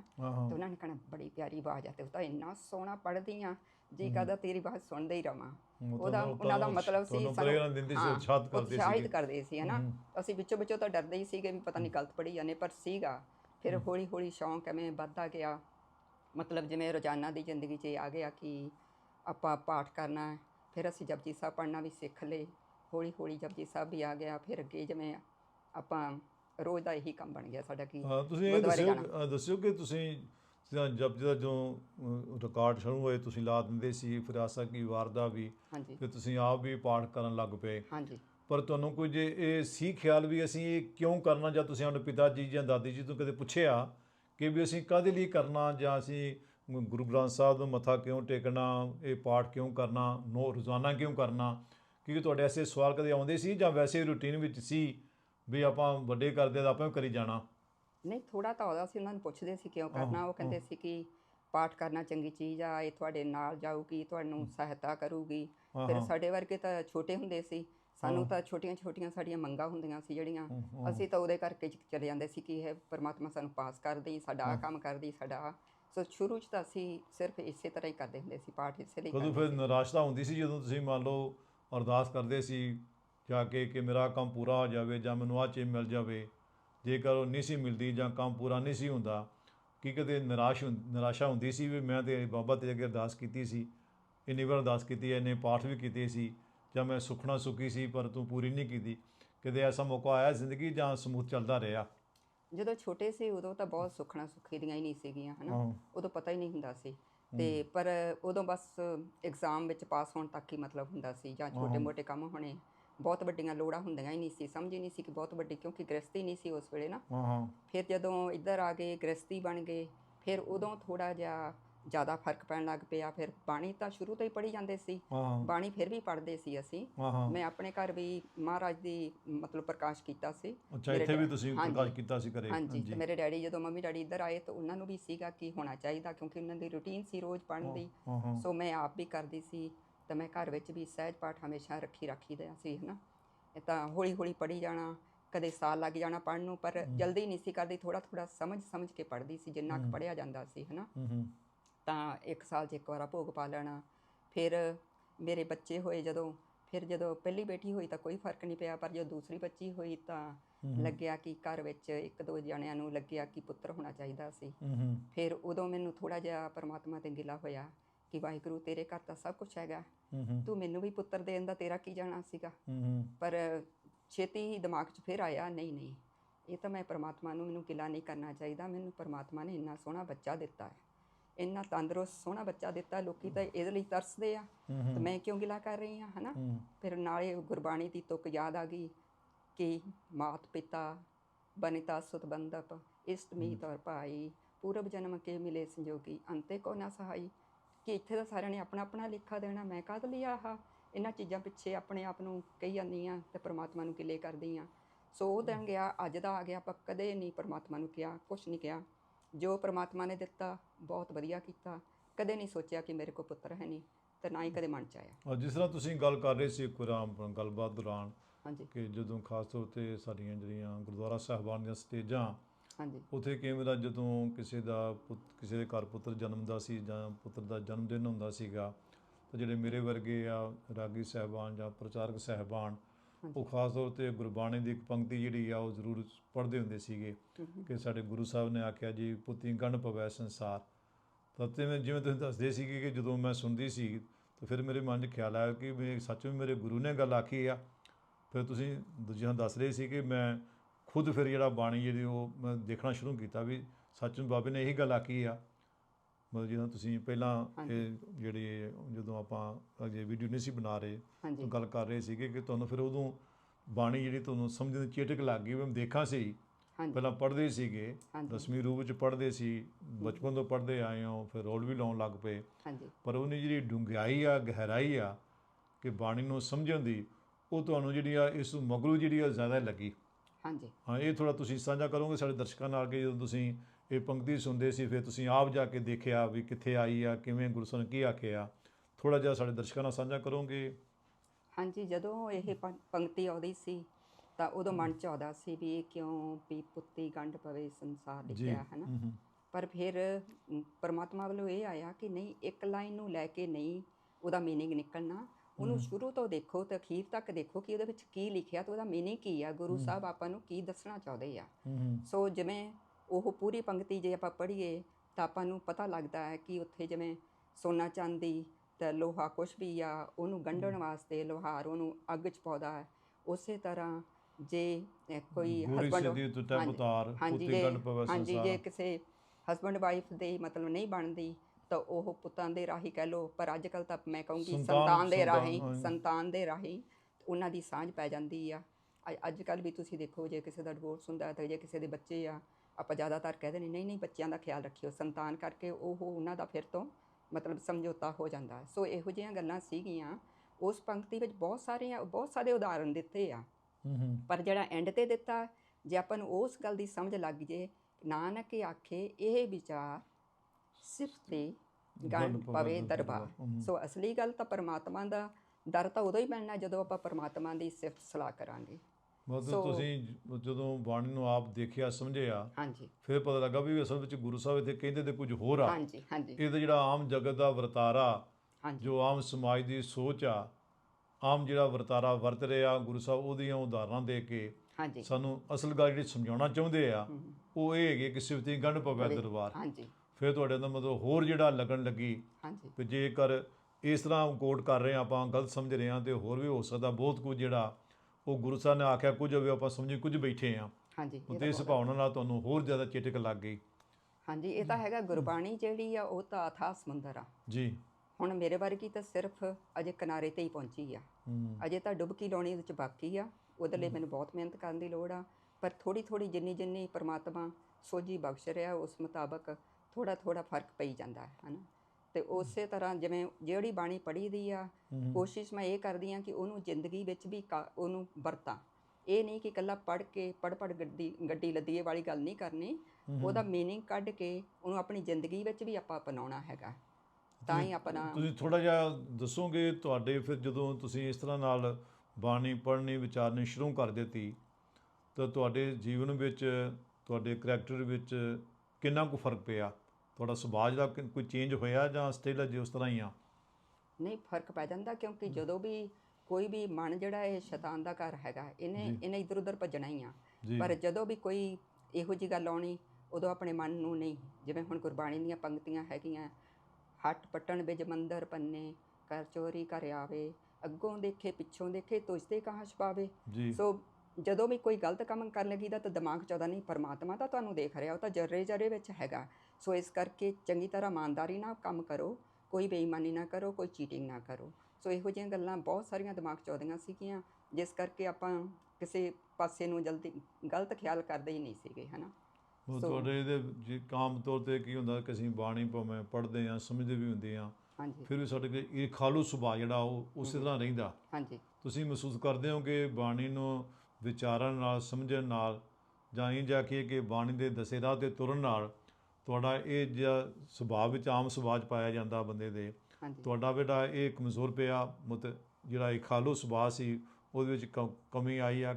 ਤੇ ਉਹਨਾਂ ਨੇ ਕਹਿਣਾ ਬੜੀ ਪਿਆਰੀ ਆਵਾਜ਼ ਆ ਤੇ ਉਹ ਤਾਂ ਇੰਨਾ ਸੋਹਣਾ ਪੜ੍ਹਦੀ ਆ ਜੀ ਕਹਦਾ ਤੇਰੀ ਆਵਾਜ਼ ਸੁਣਦਾ ਹੀ ਰਵਾਂ। ਉਹ ਉਹਦਾ ਉਹਨਾਂ ਦਾ ਮਤਲਬ ਸੀ ਤੁਹਾਨੂੰ ਪ੍ਰੇਰਨਾ ਦਿੰਦੀ ਸੀ, ਉਤਸ਼ਾਹਿਤ ਕਰਦੇ ਉਤਸ਼ਾਹਿਤ। ਕਰਦੇ ਸੀ ਹਨਾ? ਅਸੀਂ ਵਿੱਚੋਂ ਵਿੱਚੋਂ ਤਾਂ ਡਰਦੇ ਹੀ ਸੀਗੇ ਵੀ ਪਤਾ ਨਹੀਂ ਗਲਤ ਪੜੀ ਜਾਂਦੇ ਪਰ ਸੀਗਾ। ਫਿਰ ਹੌਲੀ ਹੌਲੀ ਸ਼ੌਂਕ ਐਵੇਂ ਵੱਧਦਾ ਗਿਆ। ਮਤਲਬ ਜਿਵੇਂ ਰੋਜ਼ਾਨਾ ਦੀ ਜ਼ਿੰਦਗੀ 'ਚ ਆ ਗਿਆ ਕਿ ਆਪਾਂ ਪਾਠ ਕਰਨਾ ਫਿਰ ਅਸੀਂ ਜਪਜੀ ਸਾਹਿਬ ਪੜ੍ਹਨਾ ਵੀ ਸਿੱਖ ਲਏ ਹੌਲੀ ਹੌਲੀ ਜਪਜੀ ਸਾਹਿਬ ਵੀ ਆ ਗਿਆ ਫਿਰ ਅੱਗੇ ਜਿਵੇਂ ਆਪਾਂ ਰੋਜ਼ ਦਾ ਇਹੀ ਕੰਮ ਬਣ ਗਿਆ ਸਾਡਾ ਕਿ ਹਾਂ ਤੁਸੀਂ ਇਹ ਦੱਸਿਓ ਦੱਸਿਓ ਕਿ ਤੁਸੀਂ ਜਿੱਦਾਂ ਜਬ ਜਦੋਂ ਜੋ ਰਿਕਾਰਡ ਸ਼ੁਰੂ ਹੋਏ ਤੁਸੀਂ ਲਾ ਦਿੰਦੇ ਸੀ ਫਿਰ ਆਸਾ ਕੀ ਵਾਰ ਦਾ ਵੀ ਫਿਰ ਤੁਸੀਂ ਆਪ ਵੀ ਪਾਠ ਕਰਨ ਲੱਗ ਪਏ। ਹਾਂਜੀ। ਪਰ ਤੁਹਾਨੂੰ ਕੁਝ ਇਹ ਸੀ ਖਿਆਲ ਵੀ ਅਸੀਂ ਇਹ ਕਿਉਂ ਕਰਨਾ ਜਾਂ ਤੁਸੀਂ ਆਪਣੇ ਪਿਤਾ ਜੀ ਜਾਂ ਦਾਦੀ ਜੀ ਤੋਂ ਕਦੇ ਪੁੱਛਿਆ ਕਿ ਵੀ ਅਸੀਂ ਕਾਹਦੇ ਲਈ ਕਰਨਾ ਜਾਂ ਅਸੀਂ ਗੁਰੂ ਗ੍ਰੰਥ ਸਾਹਿਬ ਨੂੰ ਮੱਥਾ ਕਿਉਂ ਟੇਕਣਾ ਇਹ ਪਾਠ ਕਿਉਂ ਕਰਨਾ ਨੋ ਰੋਜ਼ਾਨਾ ਕਿਉਂ ਕਰਨਾ? ਕਿਉਂਕਿ ਤੁਹਾਡੇ ਐਸੇ ਸਵਾਲ ਕਦੇ ਆਉਂਦੇ ਸੀ ਜਾਂ ਵੈਸੇ ਰੂਟੀਨ ਵਿੱਚ ਸੀ ਵੀ ਆਪਾਂ ਵੱਡੇ ਕਰਦੇ ਤਾਂ ਆਪਾਂ ਕਰੀ ਜਾਣਾ? ਨਹੀਂ ਥੋੜਾ ਤਾਂ ਆਉਂਦਾ ਸੀ ਉਹਨਾਂ ਨੂੰ ਪੁੱਛਦੇ ਸੀ ਕਿਉਂ ਕਰਨਾ ਉਹ ਕਹਿੰਦੇ ਸੀ ਕਿ ਪਾਠ ਕਰਨਾ ਚੰਗੀ ਚੀਜ਼ ਆ ਇਹ ਤੁਹਾਡੇ ਨਾਲ ਜਾਊਗੀ ਤੁਹਾਨੂੰ ਸਹਾਇਤਾ ਕਰੂਗੀ। ਫਿਰ ਸਾਡੇ ਵਰਗੇ ਤਾਂ ਛੋਟੇ ਹੁੰਦੇ ਸੀ ਸਾਨੂੰ ਤਾਂ ਛੋਟੀਆਂ ਛੋਟੀਆਂ ਸਾਡੀਆਂ ਮੰਗਾਂ ਹੁੰਦੀਆਂ ਸੀ ਜਿਹੜੀਆਂ ਅਸੀਂ ਤਾਂ ਉਹਦੇ ਕਰਕੇ ਚਲੇ ਜਾਂਦੇ ਸੀ ਕਿ ਇਹ ਪਰਮਾਤਮਾ ਸਾਨੂੰ ਪਾਸ ਕਰ ਦੇਈ ਸਾਡਾ ਆਹ ਕੰਮ ਕਰ ਦੇਈ ਸਾਡਾ। ਸੋ ਸ਼ੁਰੂ ਚ ਤਾਂ ਅਸੀਂ ਸਿਰਫ ਇਸੇ ਤਰ੍ਹਾਂ ਹੀ ਕਰਦੇ ਹੁੰਦੇ ਸੀ ਪਾਠ ਇਸੇ ਲਈ ਕਦੋਂ ਫਿਰ ਨਿਰਾਸ਼ਤਾ ਹੁੰਦੀ ਸੀ ਜਦੋਂ ਤੁਸੀਂ ਮੰਨ ਲਓ ਅਰਦਾਸ ਕਰਦੇ ਸੀ ਜਾ ਕੇ ਕਿ ਮੇਰਾ ਕੰਮ ਪੂਰਾ ਹੋ ਜਾਵੇ ਜਾਂ ਮੈਨੂੰ ਆਹ ਚੀਜ਼ ਮਿਲ ਜਾਵੇ ਜੇਕਰ ਉਹ ਨਹੀਂ ਸੀ ਮਿਲਦੀ ਜਾਂ ਕੰਮ ਪੂਰਾ ਨਹੀਂ ਸੀ ਹੁੰਦਾ ਕੀ ਕਦੇ ਨਿਰਾਸ਼ ਨਿਰਾਸ਼ਾ ਹੁੰਦੀ ਸੀ ਵੀ ਮੈਂ ਤੇ ਬਾਬਾ ਤੇਰੇ ਅੱਗੇ ਅਰਦਾਸ ਕੀਤੀ ਸੀ ਇੰਨੀ ਵਾਰ ਅਰਦਾਸ ਕੀਤੀ ਹੈ ਇੰਨੇ ਪਾਠ ਵੀ ਕੀਤੇ ਸੀ ਜਾਂ ਮੈਂ ਸੁਖਣਾ ਸੁਖੀ ਸੀ ਪਰ ਤੂੰ ਪੂਰੀ ਨਹੀਂ ਕੀਤੀ ਕਦੇ ਐਸਾ ਮੌਕਾ ਆਇਆ ਜ਼ਿੰਦਗੀ ਜਾਂ ਸਮੂਥ ਚੱਲਦਾ ਰਿਹਾ? ਜਦੋਂ ਛੋਟੇ ਸੀ ਉਦੋਂ ਤਾਂ ਬਹੁਤ ਸੁਖਣਾ ਸੁਖੀ ਦੀਆਂ ਹੀ ਨਹੀਂ ਸੀਗੀਆਂ ਹਨਾ? ਹਾਂ। ਉਦੋਂ ਪਤਾ ਹੀ ਨਹੀਂ ਹੁੰਦਾ ਸੀ। ਤੇ ਪਰ ਉਦੋਂ ਬਸ ਐਗਜ਼ਾਮ ਵਿੱਚ ਪਾਸ ਹੋਣ ਤੱਕ ਹੀ ਮਤਲਬ ਹੁੰਦਾ ਸੀ ਜਾਂ ਛੋਟੇ-ਮੋਟੇ ਕੰਮ ਹੋਣੇ। ਬਹੁਤ ਵੱਡੀਆਂ ਲੋੜਾਂ ਹੁੰਦੀਆਂ ਹੀ ਨਹੀਂ ਸੀ। ਸਮਝ ਹੀ ਨਹੀਂ ਸੀ ਕਿ ਬਹੁਤ ਵੱਡੀ ਕਿਉਂਕਿ ਗ੍ਰਸਤੀ ਨਹੀਂ ਸੀ ਉਸ ਵੇਲੇ ਨਾ। ਹਾਂ ਹਾਂ। ਫਿਰ ਜਦੋਂ ਇੱਧਰ ਆ ਗਏ ਗ੍ਰਸਤੀ ਬਣ ਗਏ ਫਿਰ ਉਦੋਂ ਥੋੜਾ ਜਿਹਾ ਜ਼ਿਆਦਾ ਫ਼ਰਕ ਪੈਣ ਲੱਗ ਪਿਆ ਫਿਰ ਬਾਣੀ ਤਾਂ ਸ਼ੁਰੂ ਤੋਂ ਹੀ ਪੜ੍ਹੀ ਜਾਂਦੇ ਸੀ। ਹਾਂ ਬਾਣੀ ਫਿਰ ਵੀ ਪੜ੍ਹਦੇ ਸੀ ਅਸੀਂ। ਹਾਂ ਹਾਂ। ਮੈਂ ਆਪਣੇ ਘਰ ਵੀ ਮਹਾਰਾਜ ਦੀ ਮਤਲਬ ਪ੍ਰਕਾਸ਼ ਕੀਤਾ ਸੀ। ਅੱਛਾ ਮੇਰੇ ਇੱਥੇ ਵੀ ਡੈ- ਤੁਸੀਂ ਹਾਂਜੀ। ਪ੍ਰਕਾਸ਼ ਕੀਤਾ ਸੀ ਕਰੇ ਹਾਂਜੀ। ਤੇ ਮੇਰੇ ਡੈਡੀ ਜਦੋਂ ਮੰਮੀ ਡੈਡੀ ਇੱਧਰ ਆਏ ਤਾਂ ਉਹਨਾਂ ਨੂੰ ਵੀ ਸੀਗਾ ਕਿ ਹੋਣਾ ਚਾਹੀਦਾ ਕਿਉਂਕਿ ਉਹਨਾਂ ਦੀ ਰੁਟੀਨ ਸੀ ਰੋਜ਼ ਪੜ੍ਹਨ ਦੀ। ਹਾਂ ਹਾਂ ਸੋ ਮੈਂ ਆਪ ਵੀ ਕਰਦੀ ਸੀ। ਤਾਂ ਮੈਂ ਘਰ ਵਿੱਚ ਵੀ ਸਹਿਜ ਪਾਠ ਹਮੇਸ਼ਾ ਰੱਖੀ ਰੱਖੀਦਾ ਸੀ ਹਨਾ। ਇਹ ਤਾਂ ਹੌਲੀ ਹੌਲੀ ਪੜ੍ਹੀ ਜਾਣਾ ਕਦੇ ਸਾਲ ਲੱਗ ਜਾਣਾ ਪੜ੍ਹਨ ਨੂੰ ਪਰ ਜਲਦੀ ਨਹੀਂ ਸੀ ਕਰਦੀ। ਥੋੜਾ ਥੋੜਾ ਸਮਝ ਸਮਝ ਕੇ ਪੜ੍ਹਦੀ ਸੀ ਜਿੰਨਾ ਕੁ ਪੜ੍ਹਿਆ ਜਾਂਦਾ ਸੀ ਹਨਾ। ਹੂੰ ਹੂੰ। ਤਾਂ ਇੱਕ ਸਾਲ 'ਚ ਇੱਕ ਵਾਰਾ ਭੋਗ ਪਾ ਲੈਣਾ। ਫਿਰ ਮੇਰੇ ਬੱਚੇ ਹੋਏ ਜਦੋਂ ਫਿਰ ਜਦੋਂ ਪਹਿਲੀ ਬੇਟੀ ਹੋਈ ਤਾਂ ਕੋਈ ਫ਼ਰਕ ਨਹੀਂ ਪਿਆ ਪਰ ਜਦੋਂ ਦੂਸਰੀ ਬੱਚੀ ਹੋਈ ਤਾਂ ਲੱਗਿਆ ਕਿ ਘਰ ਵਿੱਚ ਇੱਕ ਦੋ ਜਣਿਆਂ ਨੂੰ ਲੱਗਿਆ ਕਿ ਪੁੱਤਰ ਹੋਣਾ ਚਾਹੀਦਾ ਸੀ। ਫਿਰ ਉਦੋਂ ਮੈਨੂੰ ਥੋੜਾ ਜਿਹਾ ਪਰਮਾਤਮਾ ਤੇ ਗਿਲਾ ਹੋਇਆ ਕਿ ਵਾਹਿਗੁਰੂ ਤੇਰੇ ਘਰ ਤਾਂ ਸਭ ਕੁਝ ਹੈਗਾ। ਤੂੰ ਮੈਨੂੰ ਵੀ ਪੁੱਤਰ ਦੇਣ ਦਾ ਤੇਰਾ ਕੀ ਜਾਣਾ ਸੀਗਾ? ਪਰ ਛੇਤੀ ਹੀ ਦਿਮਾਗ 'ਚ ਫਿਰ ਆਇਆ ਨਹੀਂ ਨਹੀਂ ਇਹ ਤਾਂ ਮੈਂ ਪਰਮਾਤਮਾ ਨੂੰ ਮੈਨੂੰ ਗਿਲਾ ਨਹੀਂ ਕਰਨਾ ਚਾਹੀਦਾ ਮੈਨੂੰ ਪਰਮਾਤਮਾ ਨੇ ਇੰਨਾ ਸੋਹਣਾ ਬੱਚਾ ਦਿੱਤਾ ਹੈ। ਇੰਨਾ ਤੰਦਰੁਸਤ ਸੋਹਣਾ ਬੱਚਾ ਦਿੱਤਾ ਲੋਕੀ ਤਾਂ ਇਹਦੇ ਲਈ ਤਰਸਦੇ ਆ। ਤੇ ਮੈਂ ਕਿਉਂ ਗਿਲਾ ਕਰ ਰਹੀ ਹਾਂ ਹਨਾ? ਫਿਰ ਨਾਲੇ ਗੁਰਬਾਣੀ ਦੀ ਤੁਕ ਯਾਦ ਆ ਗਈ ਕਿ ਮਾਤ ਪਿਤਾ ਬਨਿਤਾ ਸੁਤ ਬੰਦਪ ਇਸਤ ਮੀਤ ਔਰ ਭਾਈ ਪੂਰਬ ਜਨਮ ਕੇ ਮਿਲੇ ਸੰਜੋਗੀ ਅੰਤੇ ਕੋ ਨਾ ਸਹਾਈ। ਕਿ ਇੱਥੇ ਤਾਂ ਸਾਰਿਆਂ ਨੇ ਆਪਣਾ ਆਪਣਾ ਲੇਖਾ ਦੇਣਾ ਮੈਂ ਕਾਹਦ ਲਈ ਆਹ? ਇਹਨਾਂ ਚੀਜ਼ਾਂ ਪਿੱਛੇ ਆਪਣੇ ਆਪ ਨੂੰ ਕਹੀ ਜਾਂਦੀ ਆ ਤੇ ਪ੍ਰਮਾਤਮਾ ਨੂੰ ਗਿਲੇ ਕਰਦੀ ਆ ਸੋ ਉਹ ਦਿਨ ਗਿਆ ਅੱਜ ਦਾ ਆ ਗਿਆ ਆਪਾਂ ਕਦੇ ਨਹੀਂ ਪ੍ਰਮਾਤਮਾ ਨੂੰ ਕਿਹਾ ਕੁਛ ਨਹੀਂ ਕਿਹਾ। ਜੋ ਪ੍ਰਮਾਤਮਾ ਨੇ ਦਿੱਤਾ ਬਹੁਤ ਵਧੀਆ ਕੀਤਾ। ਕਦੇ ਨਹੀਂ ਸੋਚਿਆ ਕਿ ਮੇਰੇ ਕੋਲ ਪੁੱਤਰ ਹੈ ਨਹੀਂ ਤੇ ਨਾ ਹੀ ਕਦੇ ਮਨ ਚ ਆਇਆ। ਔਰ ਜਿਸ ਤਰ੍ਹਾਂ ਤੁਸੀਂ ਗੱਲ ਕਰ ਰਹੇ ਸੀ ਕੁਰਾਨ ਗੱਲਬਾਤ ਦੌਰਾਨ ਹਾਂਜੀ। ਕਿ ਜਦੋਂ ਖਾਸ ਤੌਰ ਤੇ ਸਾਡੀਆਂ ਜਿਹੜੀਆਂ ਗੁਰਦੁਆਰਾ ਸਾਹਿਬਾਨ ਦੀਆਂ ਸਟੇਜਾਂ ਹਾਂਜੀ। ਉਥੇ ਕਿਵੇਂ ਦਾ ਜਦੋਂ ਕਿਸੇ ਦਾ ਪੁੱਤ- ਕਿਸੇ ਦੇ ਘਰ ਪੁੱਤਰ ਜਨਮਦਾ ਸੀ ਜਾਂ ਪੁੱਤਰ ਦਾ ਜਨਮ ਦਿਨ ਹੁੰਦਾ ਸੀਗਾ ਤਾਂ ਜਿਹੜੇ ਮੇਰੇ ਵਰਗੇ ਆ ਰਾਗੀ ਸਾਹਿਬਾਨ ਜਾਂ ਪ੍ਰਚਾਰਕ ਸਾਹਿਬਾਨ ਉਹ ਖਾਸ ਤੌਰ ਤੇ ਗੁਰਬਾਣੀ ਦੀ ਇੱਕ ਪੰਕਤੀ ਜਿਹੜੀ ਆ ਉਹ ਜ਼ਰੂਰ ਪੜ੍ਹਦੇ ਹੁੰਦੇ ਸੀਗੇ ਕਿ ਸਾਡੇ ਗੁਰੂ ਸਾਹਿਬ ਨੇ ਆਖਿਆ ਜੀ ਪੁੱਤੀ ਗੰਢ ਪਵੈ ਸੰਸਾਰ। ਤਾਂ ਤੇ ਮੈਂ ਜਿਵੇਂ ਤੁਸੀਂ ਦੱਸਦੇ ਸੀਗੇ ਕਿ ਜਦੋਂ ਮੈਂ ਸੁਣਦੀ ਸੀ ਤਾਂ ਫਿਰ ਮੇਰੇ ਮਨ 'ਚ ਖਿਆਲ ਆਇਆ ਕਿ ਵੀ ਸੱਚ ਵਿੱਚ ਮੇਰੇ ਗੁਰੂ ਨੇ ਗੱਲ ਆਖੀ ਆ। ਫਿਰ ਤੁਸੀਂ ਦੂਜਿਆਂ ਦੱਸ ਰਹੇ ਸੀ ਕਿ ਮੈਂ ਖੁਦ ਫਿਰ ਜਿਹੜਾ ਬਾਣੀ ਜਿਹੜੀ ਉਹ ਮੈਂ ਦੇਖਣਾ ਸ਼ੁਰੂ ਕੀਤਾ ਵੀ ਸੱਚ ਵਿੱਚ ਬਾਬੇ ਨੇ ਇਹੀ ਗੱਲ ਆਖੀ ਆ। ਮਤਲਬ ਜਦੋਂ ਤੁਸੀਂ ਪਹਿਲਾਂ ਇਹ ਜਿਹੜੀ ਜਦੋਂ ਆਪਾਂ ਅਜੇ ਵੀਡੀਓ ਨਹੀਂ ਸੀ ਬਣਾ ਰਹੇ ਤਾਂ ਗੱਲ ਕਰ ਰਹੇ ਸੀਗੇ ਕਿ ਤੁਹਾਨੂੰ ਫਿਰ ਉਦੋਂ ਬਾਣੀ ਜਿਹੜੀ ਤੁਹਾਨੂੰ ਸਮਝਣ ਦੀ ਚੇਟਕ ਲੱਗ ਗਈ ਵੀ ਮੈਂ ਦੇਖਾਂ ਸੀ। ਪਹਿਲਾਂ ਪੜ੍ਹਦੇ ਸੀਗੇ ਹਾਂਜੀ। ਦਸਵੀਂ ਰੂਪ ਵਿੱਚ ਪੜ੍ਹਦੇ ਸੀ ਬਚਪਨ ਤੋਂ ਪੜ੍ਹਦੇ ਆਏ ਹੋ ਫਿਰ ਰੋਲ ਵੀ ਲਾਉਣ ਲੱਗ ਪਏ। ਪਰ ਉਹਨੇ ਜਿਹੜੀ ਡੂੰਘਾਈ ਆ ਗਹਿਰਾਈ ਆ ਕਿ ਬਾਣੀ ਨੂੰ ਸਮਝਣ ਦੀ ਉਹ ਤੁਹਾਨੂੰ ਜਿਹੜੀ ਆ ਇਸ ਮਗਰੂ ਜਿਹੜੀ ਆ ਜ਼ਿਆਦਾ ਲੱਗੀ। ਹਾਂਜੀ। ਹਾਂ ਇਹ ਥੋੜਾ ਤੁਸੀਂ ਸਾਂਝਾ ਕਰੋਗੇ ਸਾਡੇ ਦਰਸ਼ਕਾਂ ਨਾਲ ਕਿ ਜਦੋਂ ਤੁਸੀਂ ਇਹ ਪੰਕਤੀ ਸੁਣਦੇ ਸੀ ਫਿਰ ਤੁਸੀਂ ਆਪ ਜਾ ਕੇ ਦੇਖਿਆ ਵੀ ਕਿੱਥੇ ਆਈ ਆ ਕਿਵੇਂ ਗੁਰੂ ਸਾਹਿਬ ਨੇ ਕੀ ਆਖਿਆ ਥੋੜਾ ਜਿਹਾ ਸਾਡੇ ਦਰਸ਼ਕਾਂ ਨਾਲ ਸਾਂਝਾ ਕਰੋਗੇ ਹਾਂਜੀ ਜਦੋਂ ਇਹ ਪੰ- ਪੰਕਤੀ ਆਉਂਦੀ ਸੀ ਤਾਂ ਉਦੋਂ ਮਨ ਚ ਆਉਂਦਾ ਸੀ ਵੀ ਇਹ ਕਿਉਂ ਵੀ ਪੁੱਤੀ ਗੰਢ ਪਵੇ ਸੰਸਾਰ ਲਿਖਿਆ ਹੈ ਨਾ ਹੂੰ ਹੂੰ ਪਰ ਫਿਰ ਅਮ, ਪਰਮਾਤਮਾ ਵੱਲੋਂ ਇਹ ਆਇਆ ਕਿ ਨਹੀਂ ਇੱਕ ਲਾਈਨ ਨੂੰ ਲੈ ਕੇ ਨਹੀਂ ਉਹਦਾ मीनिंग ਨਿਕਲਣਾ ਉਹਨੂੰ ਸ਼ੁਰੂ ਤੋਂ ਦੇਖੋ ਤੇ ਅਖੀਰ ਤੱਕ ਦੇਖੋ ਕਿ ਉਹਦੇ ਵਿੱਚ ਕੀ ਲਿਖਿਆ ਤੇ ਉਹਦਾ मीनिंग ਕੀ ਆ ਗੁਰੂ ਸਾਹਿਬ ਆਪਾਂ ਨੂੰ ਕੀ ਦੱਸਣਾ ਚਾਹੁੰਦੇ ਆ ਹੂੰ ਹੂੰ ਸੋ ਜਿਵੇਂ ਉਹ ਪੂਰੀ ਪੰਕਤੀ ਜੇ ਆਪਾਂ ਪੜ੍ਹੀਏ ਤਾਂ ਆਪਾਂ ਨੂੰ ਪਤਾ ਲੱਗਦਾ ਹੈ ਕਿ ਉੱਥੇ ਜਿਵੇਂ ਸੋਨਾ ਚਾਂਦੀ ਤੇ ਲੋਹਾ ਕੁਛ ਵੀ ਆ ਉਹਨੂੰ ਗੰਢਣ ਵਾਸਤੇ ਲੋਹਾਰ ਉਹਨੂੰ ਅੱਗ 'ਚ ਪਾਉਂਦਾ ਹੈ। ਉਸੇ ਤਰ੍ਹਾਂ ਜੇ ਕੋਈ ਟੁੱਟਾ ਹਾਂਜੀ, ਜੇ ਹਾਂਜੀ ਜੇ ਕਿਸੇ ਹਸਬੰਡ ਵਾਈਫ ਦੇ ਮਤਲਬ ਨਹੀਂ ਬਣਦੀ ਤਾਂ ਉਹ ਪੁੱਤਾਂ ਦੇ ਰਾਹੀਂ ਕਹਿ ਲੋ ਪਰ ਅੱਜ ਕੱਲ ਤਾਂ ਮੈਂ ਕਹੂੰਗੀ ਸੰਤਾਨ- ਦੇ ਰਾਹੀਂ। ਸੰਤਾਨ ਦੇ ਰਾਹੀਂ ਉਹਨਾਂ ਦੀ ਸਾਂਝ ਪੈ ਜਾਂਦੀ ਆ। ਅੱਜ ਕੱਲ ਵੀ ਤੁਸੀਂ ਦੇਖੋ ਜੇ ਕਿਸੇ ਦਾ ਡਿਵੋਰਸ ਹੁੰਦਾ ਤਾਂ ਜੇ ਕਿਸੇ ਦੇ ਬੱਚੇ ਆ ਆਪਾਂ ਜ਼ਿਆਦਾਤਰ ਕਹਿੰਦੇ ਨੇ ਨਹੀਂ ਨਹੀਂ ਬੱਚਿਆਂ ਦਾ ਖਿਆਲ ਰੱਖਿਓ ਸੰਤਾਨ ਕਰਕੇ ਉਹ ਉਹਨਾਂ ਦਾ ਫਿਰ ਤੋਂ ਮਤਲਬ ਸਮਝੌਤਾ ਹੋ ਜਾਂਦਾ। ਸੋ ਇਹੋ ਜਿਹੀਆਂ ਗੱਲਾਂ ਸੀਗੀਆਂ। ਉਸ ਪੰਕਤੀ ਵਿੱਚ ਬਹੁਤ ਸਾਰੀਆਂ ਬਹੁਤ ਸਾਰੇ ਉਦਾਹਰਣ ਦਿੱਤੇ ਆ। ਪਰ ਜਿਹੜਾ ਐਂਡ ਤੇ ਦਿੱਤਾ ਜੇ ਆਪਾਂ ਨੂੰ ਉਸ ਗੱਲ ਦੀ ਸਮਝ ਲੱਗ ਜੇ ਨਾਨਕ ਆਖੇ ਇਹ ਵਿਚਾਰ ਸਿਫਤੇ ਗੰਢ ਪਵੇ ਦਰਬਾਰ। ਸੋ ਅਸਲੀ ਗੱਲ ਤਾਂ ਪਰਮਾਤਮਾ ਦਾ ਦਰ ਤਾਂ ਉਦੋਂ ਹੀ ਬਣਨਾ ਜਦੋਂ ਆਪਾਂ ਪਰਮਾਤਮਾ ਦੀ ਸਿਫਤ ਸਲਾਹ ਕਰਾਂਗੇ। ਮਤਲਬ ਤੁਸੀਂ ਜਦੋਂ ਬਾਣੀ ਨੂੰ ਆਪ ਦੇਖਿਆ ਸਮਝਿਆ ਹਾਂਜੀ। ਫਿਰ ਪਤਾ ਲੱਗਾ ਵੀ ਅਸਲ ਵਿੱਚ ਗੁਰੂ ਸਾਹਿਬ ਇੱਥੇ ਕਹਿੰਦੇ ਤੇ ਕੁਝ ਹੋਰ ਆ। ਹਾਂਜੀ ਹਾਂਜੀ। ਇਹ ਤਾਂ ਜਿਹੜਾ ਆਮ ਜਗਤ ਦਾ ਵਰਤਾਰਾ ਹਾਂਜੀ। ਜੋ ਆਮ ਸਮਾਜ ਦੀ ਸੋਚ ਆ ਆਮ ਜਿਹੜਾ ਵਰਤਾਰਾ ਵਰਤ ਰਿਹਾ ਗੁਰੂ ਸਾਹਿਬ ਉਹਦੀਆਂ ਉਦਾਹਰਨਾਂ ਦੇ ਕੇ ਹਾਂਜੀ। ਸਾਨੂੰ ਅਸਲ ਗੱਲ ਜਿਹੜੀ ਸਮਝਾਉਣਾ ਚਾਹੁੰਦੇ ਆ ਉਹ ਇਹ ਹੈਗੇ ਕਿ ਸਿਫਤੀ ਗੰਢ ਪਵੇ। ਦਰਬਾਰ। ਹਾਂਜੀ। ਫਿਰ ਤੁਹਾਡੇ ਦਾ ਮਤਲਬ ਹੋਰ ਜਿਹੜਾ ਲੱਗਣ ਲੱਗੀ ਹਾਂਜੀ। ਵੀ ਜੇਕਰ ਇਸ ਤਰ੍ਹਾਂ ਕੋਟ ਕਰ ਰਹੇ ਹਾਂ ਆਪਾਂ ਗਲਤ ਸਮਝ ਰਹੇ ਹਾਂ ਤੇ ਹੋਰ ਵੀ ਹੋ ਸਕਦਾ ਬਹੁਤ ਕੁਝ ਜਿਹੜਾ ਉਹ ਗੁਰੂ ਸਾਹਿਬ ਨੇ ਆਖਿਆ ਕੁਝ ਹੋਵੇ ਆਪਾਂ ਸਮਝੀ ਕੁਝ ਬੈਠੇ ਆ। ਹਾਂਜੀ ਇਹ ਤੇ ਤਾਂ ਇਸ ਬਹੁਤ- ਭਾਵਨਾ ਨਾਲ ਤੁਹਾਨੂੰ ਹੋਰ ਜ਼ਿਆਦਾ ਚਿਟਕ ਲੱਗ ਗਈ। ਹਾਂਜੀ ਇਹ ਤਾਂ ਹੈਗਾ ਗੁਰਬਾਣੀ ਜਿਹੜੀ ਆ ਉਹ ਤਾਂ ਅਥਾਹ ਸਮੁੰਦਰ ਆ। ਜੀ। ਹੁਣ ਮੇਰੇ ਵਰਗੀ ਤਾਂ ਸਿਰਫ ਅਜੇ ਕਿਨਾਰੇ ਤੇ ਹੀ ਪਹੁੰਚੀ ਆ। ਹੂੰ। ਅਜੇ ਤਾਂ ਡੁਬਕੀ ਲਾਉਣੀ ਉਹਦੇ ਚ ਬਾਕੀ ਆ। ਉਹਦੇ ਲਈ ਮੈਨੂੰ ਬਹੁਤ ਮਿਹਨਤ ਕਰਨ ਦੀ ਲੋੜ ਆ। ਪਰ ਥੋੜੀ ਥੋੜੀ ਜਿੰਨੀ ਜਿੰਨੀ ਪ੍ਰਮਾਤਮਾ ਸੋਝੀ ਬਖਸ਼ ਰਿਹਾ ਉਸ ਮੁਤਾਬਕ ਥੋੜਾ ਥੋੜਾ ਫ਼ਰਕ ਪਈ ਜਾਂਦਾ ਹੈ ਹਨਾ? ਤੇ ਉਸੇ ਤਰ੍ਹਾਂ ਜਿਵੇਂ ਜਿਹੜੀ ਬਾਣੀ ਪੜ੍ਹੀ ਦੀ ਆ। ਕੋਸ਼ਿਸ਼ ਮੈਂ ਇਹ ਕਰਦੀ ਆ ਕਿ ਉਹਨੂੰ ਜ਼ਿੰਦਗੀ ਵਿੱਚ ਵੀ ਉਹਨੂੰ ਵਰਤਾਂ। ਇਹ ਨਹੀਂ ਕਿ ਇਕੱਲਾ ਪੜ੍ਹ ਕੇ ਪੜ੍ਹ ਪੜ੍ਹ ਗੱਡੀ ਗੱਡੀ ਲੱਦੀਏ ਵਾਲੀ ਗੱਲ ਨਹੀਂ ਕਰਨੀ। ਉਹਦਾ ਮੀਨਿੰਗ ਕੱਢ ਕੇ ਉਹਨੂੰ ਆਪਣੀ ਜ਼ਿੰਦਗੀ ਵਿੱਚ ਵੀ ਆਪਾਂ ਅਪਣਾਉਣਾ ਹੈਗਾ। ਤਾਂ ਹੀ ਆਪਣਾ ਤੁਸੀਂ ਥੋੜਾ ਜਿਹਾ ਦੱਸੋਗੇ ਤੁਹਾਡੇ ਫਿਰ ਜਦੋਂ ਤੁਸੀਂ ਇਸ ਤਰ੍ਹਾਂ ਨਾਲ ਬਾਣੀ ਪੜ੍ਹਨੀ ਵਿਚਾਰਨੀ ਸ਼ੁਰੂ ਕਰ ਦਿੱਤੀ ਤਾਂ ਤੁਹਾਡੇ ਜੀਵਨ ਵਿੱਚ ਤੁਹਾਡੇ ਕਰੈਕਟਰ ਵਿੱਚ ਕਿੰਨਾ ਕੁ ਫ਼ਰਕ ਪਿਆ? ਤੁਹਾਡਾ ਸੁਭਾਅ ਦਾ ਕੋਈ ਚੇਂਜ ਹੋਇਆ ਜਾਂ ਸਟਿਲ ਅਜੇ ਉਸ ਤਰ੍ਹਾਂ ਹੀ ਆ? ਨਹੀਂ ਫ਼ਰਕ ਪੈ ਜਾਂਦਾ ਕਿਉਂਕਿ ਜਦੋਂ ਵੀ ਕੋਈ ਵੀ ਮਨ ਜਿਹੜਾ ਇਹ ਸ਼ੈਤਾਨ ਦਾ ਘਰ ਹੈਗਾ ਇਹਨੇ ਇਹਨੇ ਇਧਰ ਉਧਰ ਭੱਜਣਾ ਹੀ ਆ। ਪਰ ਜਦੋਂ ਵੀ ਕੋਈ ਇਹੋ ਜੀ ਗੱਲ ਆਉਣੀ ਉਦੋਂ ਆਪਣੇ ਮਨ ਨੂੰ ਨਹੀਂ। ਜਿਵੇਂ ਹੁਣ ਗੁਰਬਾਣੀ ਦੀਆਂ ਪੰਕਤੀਆਂ ਹੈਗੀਆਂ ਹੱਟ ਪਟਣ ਵਿੱਚ ਮੰਦਰ ਪੰਨੇ ਕਰ ਚੋਰੀ ਕਰ ਆਵੇ ਅੱਗੋਂ ਦੇਖੇ ਪਿੱਛੋਂ ਦੇਖੇ ਤੁਝ ਤੇ ਕਹਾਂ ਛਪਾਵੇ। ਸੋ ਜਦੋਂ ਵੀ ਕੋਈ ਗਲਤ ਕੰਮ ਕਰਨ ਲੱਗੀਦਾ ਤਾਂ ਦਿਮਾਗ 'ਚ ਆਉਂਦਾ ਨਹੀਂ ਪਰਮਾਤਮਾ ਤਾਂ ਤੁਹਾਨੂੰ ਦੇਖ ਰਿਹਾ ਉਹ ਤਾਂ ਜਰੇ ਜਰੇ ਵਿੱਚ ਹੈਗਾ। ਸੋ ਇਸ ਕਰਕੇ ਚੰਗੀ ਤਰ੍ਹਾਂ ਇਮਾਨਦਾਰੀ ਨਾਲ ਕੰਮ ਕਰੋ ਕੋਈ ਬੇਈਮਾਨੀ ਨਾ ਕਰੋ ਕੋਈ ਚੀਟਿੰਗ ਨਾ ਕਰੋ। ਸੋ ਇਹੋ ਜਿਹੀਆਂ ਗੱਲਾਂ ਬਹੁਤ ਸਾਰੀਆਂ ਦਿਮਾਗ 'ਚ ਆਉਂਦੀਆਂ ਸੀਗੀਆਂ ਜਿਸ ਕਰਕੇ ਆਪਾਂ ਕਿਸੇ ਪਾਸੇ ਨੂੰ ਜਲਦੀ ਗਲਤ ਖਿਆਲ ਕਰਦੇ ਹੀ ਨਹੀਂ ਸੀਗੇ ਹਨਾ? ਉਹ ਤੁਹਾਡੇ ਇਹਦੇ ਜੀ ਆਮ ਤੌਰ ਤੇ ਕੀ ਹੁੰਦਾ ਕਿ ਅਸੀਂ ਬਾਣੀ ਭਾਵੇਂ ਪੜ੍ਹਦੇ ਆ ਸਮਝਦੇ ਵੀ ਹੁੰਦੇ ਆ ਹਾਂਜੀ। ਫਿਰ ਵੀ ਸਾਡੇ ਕੋਲ ਇਹ ਖਾਲੂ ਸੁਭਾਅ ਜਿਹੜਾ ਉਹ ਉਸੇ ਤਰ੍ਹਾਂ ਰਹਿੰਦਾ। ਹਾਂਜੀ। ਤੁਸੀਂ ਮਹਿਸੂਸ ਕਰਦੇ ਹੋ ਕਿ ਬਾਣੀ ਨੂੰ ਵਿਚਾਰਨ ਨਾਲ ਸਮਝਣ ਨਾਲ ਜਾਂ ਇਹ ਜਾ ਕੇ ਕਿ ਬਾਣੀ ਦੇ ਦਸੇ ਰਾਹ ਤੇ ਤੁਰਨ ਨਾਲ ਤੁਹਾਡਾ ਇਹ ਜਿਹੜਾ ਸੁਭਾਅ ਵਿੱਚ ਆਮ ਸੁਭਾਅ 'ਚ ਪਾਇਆ ਜਾਂਦਾ ਬੰਦੇ ਦੇ। ਤੁਹਾਡਾ ਬੇਟਾ ਇਹ ਕਮਜ਼ੋਰ ਪਿਆ ਮਤ ਜਿਹੜਾ ਇਹ ਖਾਲੂ ਸੁਭਾਅ ਸੀ ਉਹਦੇ ਵਿੱਚ ਕਮੀ ਆਈ ਆ।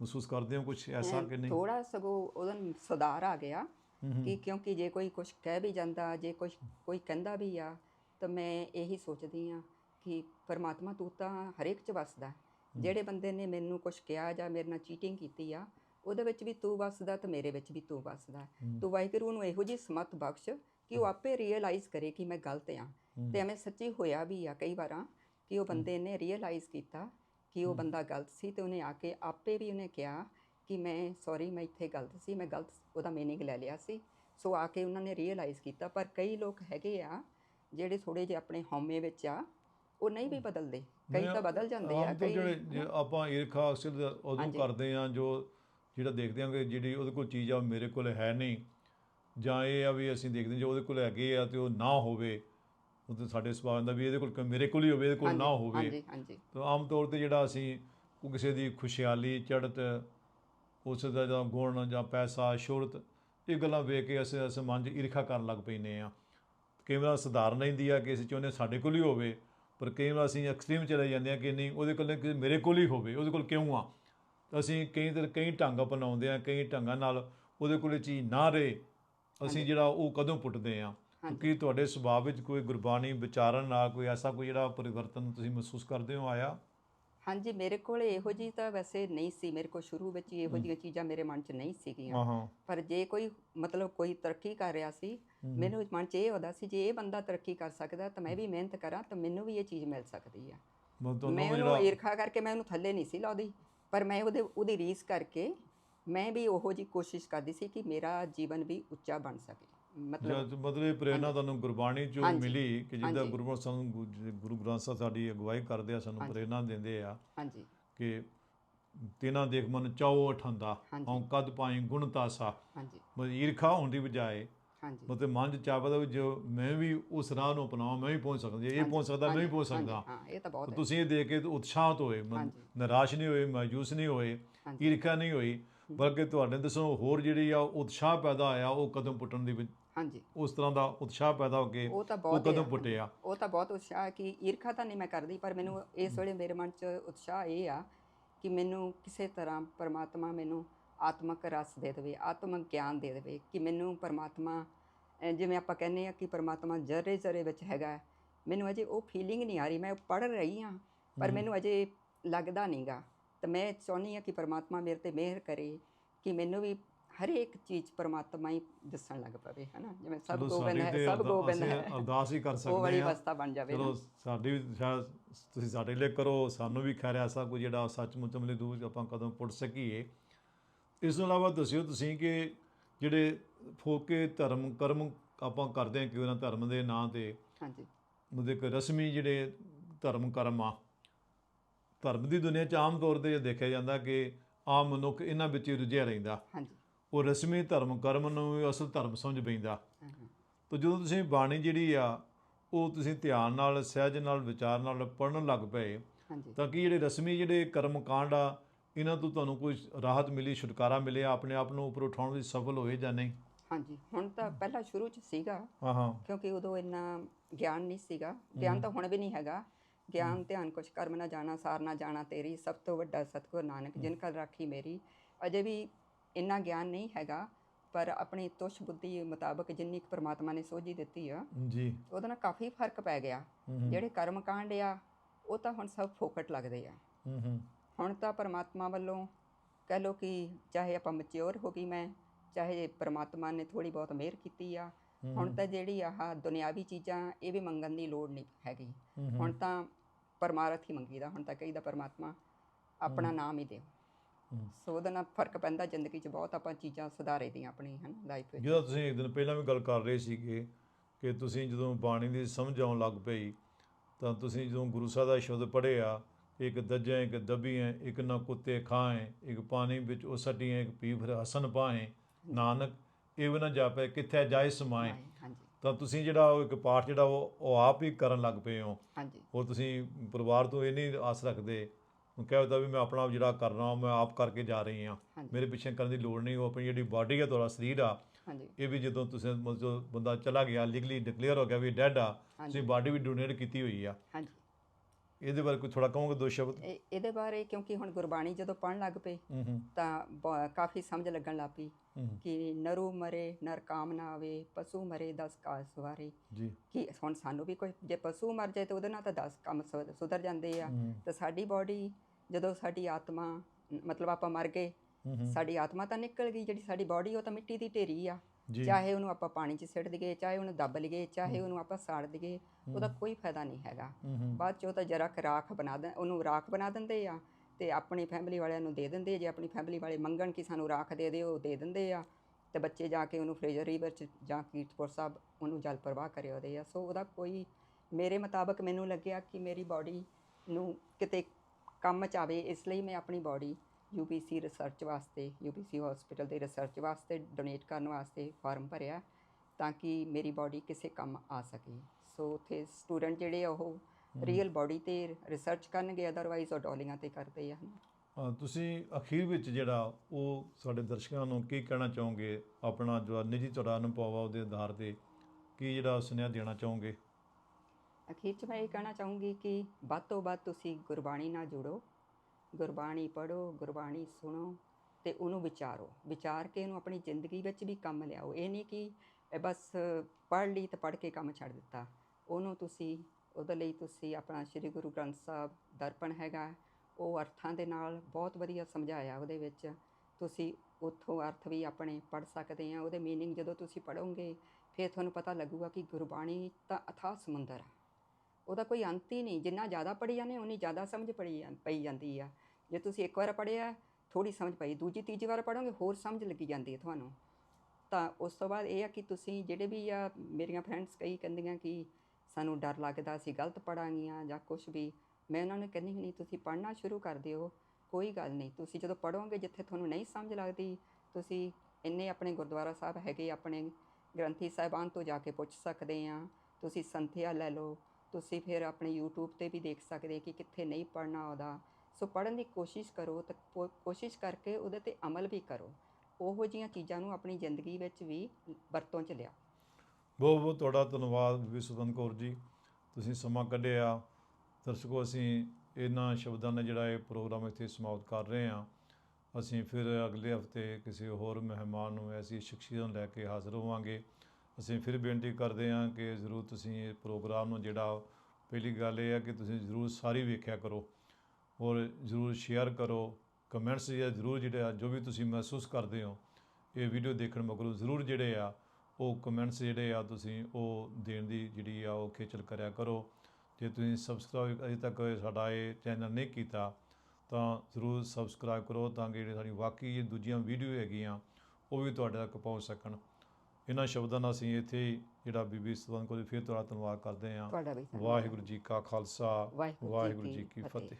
ਮਹਿਸੂਸ ਕਰਦੇ ਹੋ ਕੁਝ ਐਸਾ ਕਿ ਨਹੀਂ? ਥੋੜਾ ਸਗੋਂ ਉਹਦਾ ਸੁਧਾਰ ਆ ਗਿਆ ਹੂੰ ਹੂੰ। ਕਿ ਕਿਉਂਕਿ ਜੇ ਕੋਈ ਕੁਝ ਕਹਿ ਵੀ ਜਾਂਦਾ ਜੇ ਕੁਝ ਕੋਈ ਕਹਿੰਦਾ ਵੀ ਆ ਤਾਂ ਮੈਂ ਇਹੀ ਸੋਚਦੀ ਆ ਕਿ ਪਰਮਾਤਮਾ ਤੂੰ ਤਾਂ ਹਰੇਕ ਚ ਵਸਦਾ। ਜਿਹੜੇ ਬੰਦੇ ਨੇ ਮੈਨੂੰ ਕੁਝ ਕਿਹਾ ਜਾਂ ਮੇਰੇ ਨਾਲ ਚੀਟਿੰਗ ਕੀਤੀ ਆ ਉਹਦੇ ਵਿੱਚ ਵੀ ਤੂੰ ਵਸਦਾ ਤੇ ਮੇਰੇ ਵਿੱਚ ਵੀ ਤੂੰ ਵਸਦਾ। ਤੂੰ ਵਾਹਿਗੁਰੂ ਨੂੰ ਇਹੋ ਜੀ ਸਮਤ ਬਖਸ਼ ਕਿ ਉਹ ਆਪੇ ਰੀਅਲਾਈਜ਼ ਕਰੇ ਕਿ ਮੈਂ ਗਲਤ ਆ। ਤੇ ਐਵੇਂ ਸੱਚੀ ਹੋਇਆ ਵੀ ਆ ਕਈ ਵਾਰਾਂ ਕਿ ਉਹ ਬੰਦੇ ਨੇ ਰੀਅਲਾਈਜ਼ ਕੀਤਾ ਕਿ ਉਹ ਬੰਦਾ ਗਲਤ ਸੀ ਤੇ ਉਹਨੇ ਆ ਕੇ ਆਪੇ ਵੀ ਉਹਨੇ ਕਿਹਾ ਕਿ ਮੈਂ ਸੌਰੀ ਮੈਂ ਇੱਥੇ ਗਲਤ ਸੀ ਮੈਂ ਗਲਤ ਉਹਦਾ ਮੀਨਿੰਗ ਲੈ ਲਿਆ ਸੀ। ਸੋ ਆ ਕੇ ਉਹਨਾਂ ਨੇ ਰੀਅਲਾਈਜ਼ ਕੀਤਾ ਪਰ ਕਈ ਲੋਕ ਹੈਗੇ ਆ ਜਿਹੜੇ ਥੋੜੇ ਜਿਹੇ ਆਪਣੇ ਹਉਮੈ ਵਿੱਚ ਆ ਉਹ ਨਹੀਂ ਵੀ ਬਦਲਦੇ। ਕਈ ਤਾਂ ਬਦਲ ਜਾਂਦੇ ਆ ਕਈ ਜਿਹੜੇ ਜੇ ਆਪਾਂ ਈਰਖਾ ਅਕਸਰ ਉਦੋਂ। ਕਰਦੇ ਆ ਜੋ ਜਿਹੜਾ ਦੇਖਦੇ ਆ ਕਿ ਜਿਹੜੀ ਉਹਦੇ ਕੋਲ ਚੀਜ਼ ਆ ਮੇਰੇ ਕੋਲ ਹੈ ਨਹੀਂ। ਜਾਂ ਇਹ ਆ ਵੀ ਅਸੀਂ ਦੇਖਦੇ ਜੇ ਉਹਦੇ ਕੋਲ ਹੈਗੇ ਆ ਤੇ ਉਹ ਨਾ ਹੋਵੇ ਉਹ ਤੇ ਸਾਡੇ ਸੁਭਾਅ ਹੁੰਦਾ ਵੀ ਇਹਦੇ ਕੋਲ ਮੇਰੇ ਕੋਲ ਹੀ ਹੋਵੇ ਇਹਦੇ ਕੋਲ ਨਾ ਹੋਵੇ। ਹਾਂਜੀ ਹਾਂਜੀ। ਤਾਂ ਆਮ ਤੌਰ ਤੇ ਜਿਹੜਾ ਅਸੀਂ ਉਹ ਕਿਸੇ ਦੀ ਖੁਸ਼ਹਾਲੀ ਚੜ੍ਹਤ ਉਸ ਦਾ ਜਾਂ ਗੁਣ ਜਾਂ ਪੈਸਾ ਸ਼ੋਹਰਤ ਇਹ ਗੱਲਾਂ ਵੇਖ ਕੇ ਅਸੀਂ ਅਸੀਂ ਮਨ 'ਚ ਈਰਖਾ ਕਰਨ ਲੱਗ ਪੈਂਦੇ ਆ ਕਈ ਵਾਰ ਸਧਾਰਨ ਰਹਿੰਦੀ ਆ ਕਿ ਅਸੀਂ ਚਾਹੁੰਦੇ ਸਾਡੇ ਕੋਲ ਹੀ ਹੋਵੇ ਪਰ ਕਈ ਵਾਰ ਅਸੀਂ ਐਕਸਟ੍ਰੀਮ ਚਲੇ ਜਾਂਦੇ ਆ ਕਿ ਨਹੀਂ ਉਹਦੇ ਕੋਲ ਮੇਰੇ ਕੋਲ ਹੀ ਹੋਵੇ ਉਹਦੇ ਕੋਲ ਕਿਉਂ ਆ? ਤਾਂ ਅਸੀਂ ਕਈ ਤਰ੍ਹਾਂ ਕਈ ਢੰਗ ਅਪਣਾਉਂਦੇ ਆ ਕਈ ਢੰਗਾਂ ਨਾਲ ਉਹਦੇ ਕੋਲ ਚੀਜ਼ ਨਾ ਰਹੇ ਅਸੀਂ ਜਿਹੜਾ ਉਹ ਕਦੋਂ ਪੁੱਟਦੇ ਆ ਕਿ ਤੁਹਾਡੇ ਸੁਭਾਅ ਵਿੱਚ ਕੋਈ ਗੁਰਬਾਣੀ ਵਿਚਾਰਨ ਨਾਲ ਕੋਈ ਐਸਾ ਕੋਈ ਜਿਹੜਾ ਪਰਿਵਰਤਨ ਤੁਸੀਂ ਮਹਿਸੂਸ ਕਰਦੇ ਹੋ ਆਇਆ? ਹਾਂਜੀ ਮੇਰੇ ਕੋਲ ਇਹੋ ਜੀ ਤਾਂ ਵੈਸੇ ਨਹੀਂ ਸੀ। ਮੇਰੇ ਕੋਲ ਸ਼ੁਰੂ ਵਿੱਚ ਹੀ ਇਹੋ ਜਿਹੀਆਂ ਚੀਜ਼ਾਂ ਮੇਰੇ ਮਨ 'ਚ ਨਹੀਂ ਸੀਗੀਆਂ। ਪਰ ਜੇ ਕੋਈ ਮਤਲਬ ਕੋਈ ਤਰੱਕੀ ਕਰ ਰਿਹਾ ਸੀ ਮੈਨੂੰ ਮਨ 'ਚ ਇਹ ਹੁੰਦਾ ਸੀ ਜੇ ਇਹ ਬੰਦਾ ਤਰੱਕੀ ਕਰ ਸਕਦਾ ਤਾਂ ਮੈਂ ਵੀ ਮਿਹਨਤ ਕਰਾਂ ਤਾਂ ਮੈਨੂੰ ਵੀ ਇਹ ਚੀਜ਼ ਮਿਲ ਸਕਦੀ ਆ। ਮੈਂ ਉਹਨੂੰ ਈਰਖਾ ਕਰਕੇ ਮੈਂ ਉਹਨੂੰ ਥੱਲੇ ਨਹੀਂ ਸੀ ਲਾਉਂਦੀ ਪਰ ਮੈਂ ਉਹਦੇ ਉਹਦੀ ਰੀਸ ਕਰਕੇ ਮੈਂ ਵੀ ਉਹੋ ਜੀ ਕੋਸ਼ਿਸ਼ ਕਰਦੀ ਸੀ ਕਿ ਮੇਰਾ ਜੀਵਨ ਵੀ ਉੱਚਾ ਬਣ ਸਕੇ। ਮਤਲਬ ਮਤਲਬ ਪ੍ਰੇਰਣਾ ਤੁਹਾਨੂੰ ਗੁਰਬਾਣੀ ਚੋਂ ਮਿਲੀ ਕਿ ਜਿੱਦਾਂ। ਗੁਰੂ ਸਾਨੂੰ ਗੁਰੂ ਗ੍ਰੰਥ ਸਾਹਿਬ ਸਾਡੀ ਅਗਵਾਈ ਕਰਦੇ ਆ ਸਾਨੂੰ। ਪ੍ਰੇਰਣਾ ਦਿੰਦੇ ਆ ਹਾਂਜੀ। ਕਿ ਤੇਨਾ ਦੇਖ ਮਨ ਅਠੰਦਾ ਹਾਂਜੀ। ਹਉ ਕਦ ਪਾਈ ਗੁਣ ਤਾਸਾ। ਹਾਂਜੀ। ਈਰਖਾ ਹੋਣ ਦੀ ਬਜਾਏ ਹਾਂਜੀ। ਮਤਲਬ ਮਨ ਚ ਚਾਹਦਾ ਜੋ ਮੈਂ ਵੀ ਉਸ ਰਾਹ ਨੂੰ ਅਪਣਾਵਾਂ ਮੈਂ ਵੀ ਪਹੁੰਚ ਸਕਦਾ ਇਹ ਪਹੁੰਚ ਸਕਦਾ ਮੈਂ ਵੀ ਪਹੁੰਚ ਸਕਦਾ। ਹਾਂ ਇਹ ਤਾਂ ਬਹੁਤ ਤੁਸੀਂ ਇਹ ਦੇਖ ਕੇ ਉਤਸ਼ਾਹਤ ਹੋਏ। ਨਿਰਾਸ਼ ਨਹੀਂ ਹੋਏ ਮਾਯੂਸ ਨਹੀਂ ਹੋਏ। ਈਰਖਾ ਨਹੀਂ ਹੋਈ ਬਲਕਿ ਤੁਹਾਡੇ ਦੱਸੋ ਹੋਰ ਜਿਹੜੀ ਆ ਉਤਸ਼ਾਹ ਪੈਦਾ ਆਇਆ ਉਹ ਕਦਮ ਪੁੱਟਣ ਦੀ ਹਾਂਜੀ। ਉਸ ਤਰ੍ਹਾਂ ਦਾ ਉਤਸ਼ਾਹ ਪੈਦਾ ਹੋ ਕੇ ਉਹ ਤਾਂ ਬਹੁਤ ਕਦਮ ਹੈ। ਪੁੱਟਿਆ? ਉਹ ਤਾਂ ਬਹੁਤ ਉਤਸ਼ਾਹ ਹੈ ਕਿ ਈਰਖਾ ਤਾਂ ਨਹੀਂ ਮੈਂ ਕਰਦੀ ਪਰ ਮੈਨੂੰ ਇਸ ਵੇਲੇ ਮੇਰੇ ਮਨ 'ਚ ਉਤਸ਼ਾਹ ਇਹ ਆ ਕਿ ਮੈਨੂੰ ਕਿਸੇ ਤਰ੍ਹਾਂ ਪਰਮਾਤਮਾ ਮੈਨੂੰ ਆਤਮਿਕ ਰਸ ਦੇ ਦੇਵੇ ਆਤਮਿਕ ਗਿਆਨ ਦੇ ਦੇਵੇ ਕਿ ਮੈਨੂੰ ਪਰਮਾਤਮਾ ਅਹ ਜਿਵੇਂ ਆਪਾਂ ਕਹਿੰਦੇ ਆ ਕਿ ਪਰਮਾਤਮਾ ਜਰੇ ਜਰੇ ਵਿੱਚ ਹੈਗਾ ਹੈ, ਮੈਨੂੰ ਅਜੇ ਉਹ ਫੀਲਿੰਗ ਨਹੀਂ ਆ ਰਹੀ ਮੈਂ ਪੜ ਰਹੀ ਹਾਂ ਪਰ ਮੈਨੂੰ ਅਜੇ ਲੱਗਦਾ ਨਹੀਂਗਾ ਤਾਂ ਮੈਂ ਚਾਹੁੰਦੀ ਹਾਂ ਕਿ ਪਰਮਾਤਮਾ ਮੇਰੇ ਤੇ ਮਿਹਰ ਕਰੇ ਕਿ ਮੈਨੂੰ ਵੀ ਹਰੇਕ ਚੀਜ਼ ਪਰਮਾਤਮਾ ਹੀ ਦੱਸਣ ਲੱਗ ਪਵੇ ਹਨਾ? ਜਿਵੇਂ ਸਭ ਗੋਬਿੰਦ ਹੈ ਸਭ ਗੋਬਿੰਦ ਹੈ ਅਰਦਾਸ ਹੀ ਕਰ ਉਹ ਵਾਲੀ ਸਕਦੇ ਆ ਅਵਸਥਾ ਬਣ ਜਾਵੇ। ਚਲੋ ਸਾਡੀ ਵੀ ਤੁਸੀਂ ਸਾਡੇ ਲਈ ਕਰੋ ਸਾਨੂੰ ਵੀ ਖੈਰ ਐਸਾ ਕੋਈ ਜਿਹੜਾ ਸੱਚਮੁੱਚ ਅਮਲੀ ਦੂਰ ਆਪਾਂ ਕਦਮ ਪੁੱਟ ਸਕੀਏ। ਇਸ ਤੋਂ ਇਲਾਵਾ ਦੱਸਿਓ ਤੁਸੀਂ ਕਿ ਜਿਹੜੇ ਫੋਕੇ ਧਰਮ ਕਰਮ ਆਪਾਂ ਕਰਦੇ ਹਾਂ ਕਿ ਉਹਨਾਂ ਧਰਮ ਦੇ ਨਾਂ ਤੇ ਹਾਂਜੀ। ਉਹਦੇ ਇੱਕ ਰਸਮੀ ਜਿਹੜੇ ਧਰਮ ਕਰਮ ਆ। ਧਰਮ ਦੀ ਦੁਨੀਆ 'ਚ ਆਮ ਤੌਰ ਤੇ ਇਹ ਦੇਖਿਆ ਜਾਂਦਾ ਕਿ ਆਮ ਮਨੁੱਖ ਇਹਨਾਂ ਵਿੱਚ ਹੀ ਰੁੱਝਿਆ ਰਹਿੰਦਾ। ਹਾਂਜੀ। ਉਹ ਰਸਮੀ ਧਰਮ ਕਰਮ ਨੂੰ ਵੀ ਅਸਲ ਧਰਮ ਸਮਝ ਹਾਂ। ਤਾਂ ਜਦੋਂ ਤੁਸੀਂ ਬਾਣੀ ਜਿਹੜੀ ਆ ਉਹ ਤੁਸੀਂ ਧਿਆਨ ਨਾਲ ਸਹਿਜ ਨਾਲ ਵਿਚਾਰ ਨਾਲ ਪੜਨ ਲੱਗ ਪਏ ਤਾਂ ਕਿ ਜਿਹੜੇ ਰਸਮੀ ਜਿਹੜੇ ਕਰਮ ਕਾਂਡ ਆ ਇਹਨਾਂ ਤੋਂ ਤੁਹਾਨੂੰ ਕੋਈ ਰਾਹਤ ਮਿਲੀ ਛੁਟਕਾਰਾ ਮਿਲਿਆ ਆਪਣੇ ਆਪ ਨੂੰ ਉੱਪਰ ਉਠਾਉਣ ਵਿੱਚ ਸਫਲ ਹੋਏ ਜਾਂ ਨਹੀਂ? ਹਾਂਜੀ ਹੁਣ ਤਾਂ ਪਹਿਲਾਂ ਸ਼ੁਰੂ ਚ ਸੀਗਾ। ਹਾਂ ਹਾਂ। ਕਿਉਂਕਿ ਉਦੋਂ ਇੰਨਾ ਗਿਆਨ ਨਹੀਂ ਸੀਗਾ। ਗਿਆਨ ਤਾਂ ਹੁਣ ਵੀ ਨਹੀਂ ਹੈਗਾ। ਗਿਆਨ ਧਿਆਨ ਕੁਛ ਕਰਮ ਨਾ ਜਾਣਾ ਸਾਰ ਨਾ ਜਾਣਾ ਤੇਰੀ ਸਭ ਤੋਂ ਵੱਡਾ ਸਤਿਗੁਰ ਨਾਨਕ ਜਿਨ ਕਲ ਰਾਖੀ ਮੇਰੀ। ਅਜੇ ਵੀ ਇੰਨਾ ਗਿਆਨ ਨਹੀਂ ਹੈਗਾ ਪਰ ਆਪਣੀ ਤੁਸ਼ ਬੁੱਧੀ ਮੁਤਾਬਕ ਜਿੰਨੀ ਕੁ ਪ੍ਰਮਾਤਮਾ ਨੇ ਸੋਝੀ ਦਿੱਤੀ ਆ ਜੀ। ਉਹਦੇ ਨਾਲ ਕਾਫੀ ਫ਼ਰਕ ਪੈ ਗਿਆ। ਜਿਹੜੇ ਕਰਮ ਕਾਂਡ ਆ ਉਹ ਤਾਂ ਹੁਣ ਸਭ ਫੋਕਟ ਲੱਗਦੇ ਆ। ਹੁਣ ਤਾਂ ਪਰਮਾਤਮਾ ਵੱਲੋਂ ਕਹਿ ਲਓ ਕਿ ਚਾਹੇ ਆਪਾਂ ਮੈਚਿਓਰ ਹੋ ਗਈ ਮੈਂ ਚਾਹੇ ਪਰਮਾਤਮਾ ਨੇ ਥੋੜੀ ਬਹੁਤ ਮਿਹਰ ਕੀਤੀ ਆ ਹੁਣ ਤਾਂ ਜਿਹੜੀ ਆਹ ਦੁਨਿਆਵੀ ਚੀਜ਼ਾਂ ਇਹ ਵੀ ਮੰਗਣ ਦੀ ਲੋੜ ਨਹੀਂ ਹੈਗੀ। ਹੁਣ ਤਾਂ ਪਰਮਾਰਥ ਹੀ ਮੰਗੀਦਾ ਹੁਣ ਤਾਂ ਕਹੀਦਾ ਪਰਮਾਤਮਾ ਆਪਣਾ ਨਾਮ ਹੀ ਦਿਓ। ਸੋ ਉਹਦੇ ਨਾਲ ਫ਼ਰਕ ਪੈਂਦਾ ਜ਼ਿੰਦਗੀ 'ਚ ਬਹੁਤ ਆਪਾਂ ਚੀਜ਼ਾਂ ਸੁਧਾਰੇ ਦੀਆਂ ਆਪਣੀ ਹਨ ਲਾਈਫ ਵਿੱਚ। ਜਦੋਂ ਤੁਸੀਂ ਇੱਕ ਦਿਨ ਪਹਿਲਾਂ ਵੀ ਗੱਲ ਕਰ ਰਹੇ ਸੀਗੇ ਕਿ ਤੁਸੀਂ ਜਦੋਂ ਬਾਣੀ ਦੀ ਸਮਝ ਆਉਣ ਲੱਗ ਪਈ ਤਾਂ ਤੁਸੀਂ ਜਦੋਂ ਗੁਰੂ ਸਾਹਿਬ ਦਾ ਸ਼ਬਦ ਪੜ੍ਹਿਆ ਇੱਕ ਦੱਜੈ ਇੱਕ ਦਬੀਐ ਇੱਕ ਨਾ ਕੁੱਤੇ ਖਾਏ ਇੱਕ ਪਾਣੀ ਵਿੱਚ ਉਸਟੀਐ ਇੱਕ ਪੀ ਫਿਰ ਹਸਨ ਪਾਏ ਨਾਨਕ ਇਹ ਵੀ ਨਾ ਜਾਪੇ ਕਿੱਥੇ ਜਾਏ ਸਮਾਏ। ਤਾਂ ਤੁਸੀਂ ਜਿਹੜਾ ਉਹ ਇੱਕ ਪਾਠ ਜਿਹੜਾ ਉਹ ਉਹ ਆਪ ਹੀ ਕਰਨ ਲੱਗ ਪਏ ਹੋ। ਹਾਂਜੀ। ਹੋਰ ਤੁਸੀਂ ਪਰਿਵਾਰ ਤੋਂ ਇਹ ਨਹੀਂ ਆਸ ਰੱਖਦੇ ਕਹਿੰਦਾ ਵੀ ਮੈਂ ਆਪਣਾ ਜਿਹੜਾ ਕਰਨਾ ਮੈਂ ਆਪ ਕਰਕੇ ਜਾ ਰਹੀ ਹਾਂਜੀ। ਮੇਰੇ ਪਿੱਛੇ ਕਰਨ ਦੀ ਲੋੜ ਨਹੀਂ ਉਹ ਆਪਣੀ ਜਿਹੜੀ ਬਾਡੀ ਹੈ ਤੁਹਾਡਾ ਸਰੀਰ ਆ ਇਹ ਵੀ ਜਦੋਂ ਤੁਸੀਂ ਜੋ ਬੰਦਾ ਚਲਾ ਗਿਆ ਲੀਗਲੀ ਡਿਕਲੇਅਰ ਹੋ ਗਿਆ ਵੀ ਡੈਡ ਆ ਤੁਸੀਂ ਬਾਡੀ ਵੀ ਡੋਨੇਟ ਕੀਤੀ ਹੋਈ ਆ। ਹਾਂਜੀ। ਇਹਦੇ ਬਾਰੇ ਕੋਈ ਥੋੜਾ ਕਹੋਗੇ ਦੋ ਸ਼ਬਦ? ਇਹ- ਇਹਦੇ ਬਾਰੇ ਕਿਉਂਕਿ ਹੁਣ ਗੁਰਬਾਣੀ ਜਦੋਂ ਪੜਨ ਲੱਗ ਪਏ ਤਾਂ ਕਾਫੀ ਸਮਝ ਲੱਗਣ ਲੱਗ ਪਈ ਕਿ ਨਰੂ ਮਰੇ ਨਰ ਕਾਮ ਨਾ ਆਵੇ ਪਸ਼ੂ ਮਰੇ ਦਸ ਕਾਜ ਸਵਾਰੇ। ਜੀ। ਕਿ ਹੁਣ ਸਾਨੂੰ ਵੀ ਕੋਈ ਜੇ ਪਸ਼ੂ ਮਰ ਜਾਏ ਤਾਂ ਉਹਦੇ ਨਾਲ ਤਾਂ 10 ਕੰਮ ਸੁਧਰ ਜਾਂਦੇ ਆ। ਤੇ ਸਾਡੀ ਬਾਡੀ ਜਦੋਂ ਸਾਡੀ ਆਤਮਾ ਮਤਲਬ ਆਪਾਂ ਮਰ ਗਏ ਸਾਡੀ ਆਤਮਾ ਤਾਂ ਨਿਕਲ ਗਈ ਜਿਹੜੀ ਸਾਡੀ ਬਾਡੀ ਉਹ ਤਾਂ ਮਿੱਟੀ ਦੀ ਢੇਰੀ ਆ। ਚਾਹੇ ਉਹਨੂੰ ਆਪਾਂ ਪਾਣੀ 'ਚ ਸਿੱਟ ਦਈਏ ਚਾਹੇ ਉਹਨੂੰ ਦੱਬ ਲਈਏ ਚਾਹੇ ਉਹਨੂੰ ਆਪਾਂ ਸਾੜ ਦਈਏ ਉਹਦਾ ਕੋਈ ਫਾਇਦਾ ਨਹੀਂ ਹੈਗਾ। ਬਾਅਦ 'ਚ ਉਹ ਤਾਂ ਜਰਾ ਰਾਖ ਬਣਾ ਦੇ ਉਹਨੂੰ ਰਾਖ ਬਣਾ ਦਿੰਦੇ ਆ ਤੇ ਆਪਣੀ ਫੈਮਿਲੀ ਵਾਲਿਆਂ ਨੂੰ ਦੇ ਦਿੰਦੇ ਆ। ਜੇ ਆਪਣੀ ਫੈਮਿਲੀ ਵਾਲੇ ਮੰਗਣ ਕਿ ਸਾਨੂੰ ਰਾਖ ਦੇ ਦਿਓ ਉਹ ਦੇ ਦਿੰਦੇ ਆ। ਤੇ ਬੱਚੇ ਜਾ ਕੇ ਉਹਨੂੰ ਫਰੇਜ਼ਰ ਰਿਵਰ 'ਚ ਜਾਂ ਕੀਰਤਪੁਰ ਸਾਹਿਬ ਉਹਨੂੰ ਜਲ ਪ੍ਰਵਾਹ ਕਰੇ ਉਹਦੇ ਆ। ਸੋ ਉਹਦਾ ਕੋਈ ਮੇਰੇ ਮੁਤਾਬਕ ਮੈਨੂੰ ਲੱਗਿਆ ਕਿ ਮੇਰੀ ਬਾਡੀ ਨੂੰ ਕਿਤੇ ਕੰਮ ਚ ਆਵੇ ਇਸ ਲਈ ਮੈਂ ਆਪਣੀ ਬਾਡੀ UPC ਰਿਸਰਚ ਵਾਸਤੇ UPC ਹਸਪੀਟਲ ਦੇ ਰਿਸਰਚ ਵਾਸਤੇ ਡੋਨੇਟ ਕਰਨ ਵਾਸਤੇ ਫਾਰਮ ਭਰਿਆ ਤਾਂ ਕਿ ਮੇਰੀ ਬਾਡੀ ਕਿਸੇ ਕੰਮ ਆ ਸਕੇ। ਸੋ ਉੱਥੇ ਸਟੂਡੈਂਟ ਜਿਹੜੇ ਆ ਉਹ ਰੀਅਲ ਬਾਡੀ ਤੇ ਰਿਸਰਚ ਕਰਨਗੇ ਅਦਰਵਾਈਜ਼ ਉਹ ਡੋਲਿੰਗਾਂ ਤੇ ਕਰਦੇ ਅ, ਤੁਸੀਂ ਅਖੀਰ ਵਿੱਚ ਜਿਹੜਾ ਉਹ ਸਾਡੇ ਦਰਸ਼ਕਾਂ ਨੂੰ ਕੀ ਕਹਿਣਾ ਚਾਹੋਗੇ? ਆਪਣਾ ਜੋ ਨਿੱਜੀ ਤੁਹਾਡਾ ਅਨੁਭਵ ਆ ਉਹਦੇ ਆਧਾਰ ਤੇ ਕੀ ਜਿਹੜਾ ਸੁਨੇਹਾ ਦੇਣਾ ਚਾਹੋਗੇ? ਅਖੀਰ 'ਚ ਮੈਂ ਇਹ ਕਹਿਣਾ ਚਾਹੂੰਗੀ ਕਿ ਵੱਧ ਤੋਂ ਵੱਧ ਤੁਸੀਂ ਗੁਰਬਾਣੀ ਨਾਲ ਜੁੜੋ। ਗੁਰਬਾਣੀ ਪੜ੍ਹੋ, ਗੁਰਬਾਣੀ ਸੁਣੋ ਤੇ ਉਹਨੂੰ ਵਿਚਾਰੋ। ਵਿਚਾਰ ਕੇ ਇਹਨੂੰ ਆਪਣੀ ਜ਼ਿੰਦਗੀ ਵਿੱਚ ਵੀ ਕੰਮ ਲਿਆਓ। ਇਹ ਨਹੀਂ ਕਿ ਬਸ ਪੜ੍ਹ ਲਈ ਤੇ ਪੜ੍ਹ ਕੇ ਕੰਮ ਛੱਡ ਦਿੱਤਾ। ਉਹਨੂੰ ਤੁਸੀਂ, ਉਹਦੇ ਲਈ ਤੁਸੀਂ ਆਪਣਾ ਸ੍ਰੀ ਗੁਰੂ ਗ੍ਰੰਥ ਸਾਹਿਬ ਦਰਪਣ ਹੈਗਾ। ਉਹ ਅਰਥਾਂ ਦੇ ਨਾਲ ਬਹੁਤ ਵਧੀਆ ਸਮਝਾਇਆ ਉਹਦੇ ਵਿੱਚ। ਤੁਸੀਂ ਉੱਥੋਂ ਅਰਥ ਵੀ ਆਪਣੇ ਪੜ੍ਹ ਸਕਦੇ ਆ। ਉਹਦੇ ਮੀਨਿੰਗ ਜਦੋਂ ਤੁਸੀਂ ਪੜ੍ਹੋਗੇ, ਫਿਰ ਤੁਹਾਨੂੰ ਪਤਾ ਲੱਗੂਗਾ ਕਿ ਗੁਰਬਾਣੀ ਤਾਂ ਅਥਾਹ ਸਮੁੰਦਰ ਆ। ਉਹਦਾ ਕੋਈ ਅੰਤ ਹੀ ਨਹੀਂ, ਜਿੰਨਾ ਜ਼ਿਆਦਾ ਪੜ੍ਹੀ ਜਾਂਦੇ, ਉਨੀ ਜ਼ਿਆਦਾ ਸਮਝ ਪੜੀ ਪਈ ਜਾਂਦੀ ਆ। ਜੇ ਤੁਸੀਂ ਇੱਕ ਵਾਰ ਪੜ੍ਹਿਆ ਥੋੜੀ ਸਮਝ ਪਈ, ਦੂਜੀ, ਤੀਜੀ ਵਾਰ ਪੜ੍ਹੋਗੇ, ਹੋਰ ਸਮਝ ਲੱਗੀ ਜਾਂਦੀ ਹੈ ਤੁਹਾਨੂੰ। ਤਾਂ ਉਸ ਤੋਂ ਬਾਅਦ ਇਹ ਆ ਕਿ ਤੁਸੀਂ ਜਿਹੜੇ ਵੀ ਆ, ਮੇਰੀਆਂ ਫਰੈਂਡਸ ਕਈ ਕਹਿੰਦੀਆਂ ਕਿ ਸਾਨੂੰ ਡਰ ਲੱਗਦਾ, ਅਸੀਂ ਗਲਤ ਪੜਾਂਗੀਆਂ ਜਾਂ ਕੁਝ ਵੀ, ਮੈਂ ਉਹਨਾਂ ਨੂੰ ਕਹਿੰਦੀ ਨਹੀਂ ਤੁਸੀਂ ਪੜ੍ਹਨਾ ਸ਼ੁਰੂ ਕਰ ਦਿਓ, ਕੋਈ ਗੱਲ ਨਹੀਂ। ਤੁਸੀਂ ਜਦੋਂ ਪੜੋਗੇ ਜਿੱਥੇ ਤੁਹਾਨੂੰ ਨਹੀਂ ਸਮਝ ਲੱਗਦੀ, ਤੁਸੀਂ ਇੰਨੇ ਆਪਣੇ ਗੁਰਦੁਆਰਾ ਸਾਹਿਬ ਹੈਗੇ, ਆਪਣੇ ਗ੍ਰੰਥੀ ਸਾਹਿਬਾਨ ਤੋਂ ਜਾ ਕੇ ਪੁੱਛ ਸਕਦੇ ਆ, ਤੁਸੀਂ ਸੰਥਿਆ ਲੈ ਲਓ ਤੁਸੀਂ ਫਿਰ ਆਪਣੇ YouTube ਤੇ ਵੀ ਦੇਖ ਸਕਦੇ ਕਿ ਕਿੱਥੇ ਨਹੀਂ ਪੜਨਾ ਉਹਦਾ। ਸੋ ਪੜ੍ਹਨ ਦੀ ਕੋਸ਼ਿਸ਼ ਕਰੋ ਤੇ ਕੋਸ਼ਿਸ਼ ਕਰਕੇ ਉਹਦੇ ਤੇ ਅਮਲ ਵੀ ਕਰੋ। ਉਹੋ ਜੀਆਂ ਚੀਜ਼ਾਂ ਨੂੰ ਆਪਣੀ ਜ਼ਿੰਦਗੀ ਵਿੱਚ ਵੀ ਵਰਤੋਂ ਚ ਲਿਆ। ਬਹੁਤ ਬਹੁਤ ਤੁਹਾਡਾ ਧੰਨਵਾਦ ਬੀਬੀ ਸੁਤਨ ਕੌਰ ਜੀ। ਤੁਸੀਂ ਸਮਾਂ ਕੱਢਿਆ। ਦਰਸ਼ਕੋ, ਅਸੀਂ ਇਹਨਾਂ ਸ਼ਬਦਾਂ ਨਾਲ ਜਿਹੜਾ ਇਹ ਪ੍ਰੋਗਰਾਮ ਇੱਥੇ ਸਮਾਪਤ ਕਰ ਰਹੇ ਹਾਂ। ਅਸੀਂ ਫਿਰ ਅਗਲੇ ਹਫ਼ਤੇ ਕਿਸੇ ਹੋਰ ਮਹਿਮਾਨ ਨੂੰ ਐਸੀ ਸ਼ਖਸੀਅਤ ਨੂੰ ਲੈ ਕੇ ਹਾਜ਼ਰ ਹੋਵਾਂਗੇ। ਅਸੀਂ ਫਿਰ ਬੇਨਤੀ ਕਰਦੇ ਹਾਂ ਕਿ ਜ਼ਰੂਰ ਤੁਸੀਂ ਇਹ ਪ੍ਰੋਗਰਾਮ ਨੂੰ ਜਿਹੜਾ ਪਹਿਲੀ ਗੱਲ ਇਹ ਹੈ ਕਿ ਤੁਸੀਂ ਜ਼ਰੂਰ ਸਾਰੀ ਵੇਖਿਆ ਕਰੋ ਔਰ ਜ਼ਰੂਰ ਸ਼ੇਅਰ ਕਰੋ, ਕਮੈਂਟਸ ਜਾਂ ਜ਼ਰੂਰ ਜਿਹੜੇ ਆ, ਜੋ ਵੀ ਤੁਸੀਂ ਮਹਿਸੂਸ ਕਰਦੇ ਹੋ, ਇਹ ਵੀਡੀਓ ਦੇਖਣ ਮਗਰੋਂ ਜ਼ਰੂਰ ਜਿਹੜੇ ਆ, ਉਹ ਕਮੈਂਟਸ ਜਿਹੜੇ ਆ ਤੁਸੀਂ ਉਹ ਦੇਣ ਦੀ ਜਿਹੜੀ ਆ, ਉਹ ਖੇਚਲ ਕਰਿਆ ਕਰੋ। ਜੇ ਤੁਸੀਂ ਸਬਸਕ੍ਰਾਈਬ ਅਜੇ ਤੱਕ ਸਾਡਾ ਇਹ ਚੈਨਲ ਨਹੀਂ ਕੀਤਾ, ਤਾਂ ਜ਼ਰੂਰ ਸਬਸਕ੍ਰਾਈਬ ਕਰੋ ਤਾਂ ਕਿ ਜਿਹੜੀ ਸਾਡੀ ਵਾਕਈ ਇਹ ਦੂਜੀਆਂ ਵੀਡੀਓ ਹੈਗੀਆਂ, ਉਹ ਵੀ ਤੁਹਾਡੇ ਤੱਕ ਪਹੁੰਚ ਸਕਣ। ਇਹਨਾਂ ਸ਼ਬਦਾਂ ਨਾਲ ਅਸੀਂ ਇੱਥੇ ਜਿਹੜਾ ਬੀਬੀ ਸਤਵੰਤ ਕੋਲ ਫਿਰ ਤੁਹਾਡਾ ਧੰਨਵਾਦ ਕਰਦੇ ਹਾਂ ਤੁਹਾਡਾ ਵੀ ਧੰਨਵਾਦ। ਵਾਹਿਗੁਰੂ ਜੀ ਕਾ ਖਾਲਸਾ ਵਾਹਿਗੁਰੂ ਜੀ ਕੀ। ਫਤਿਹ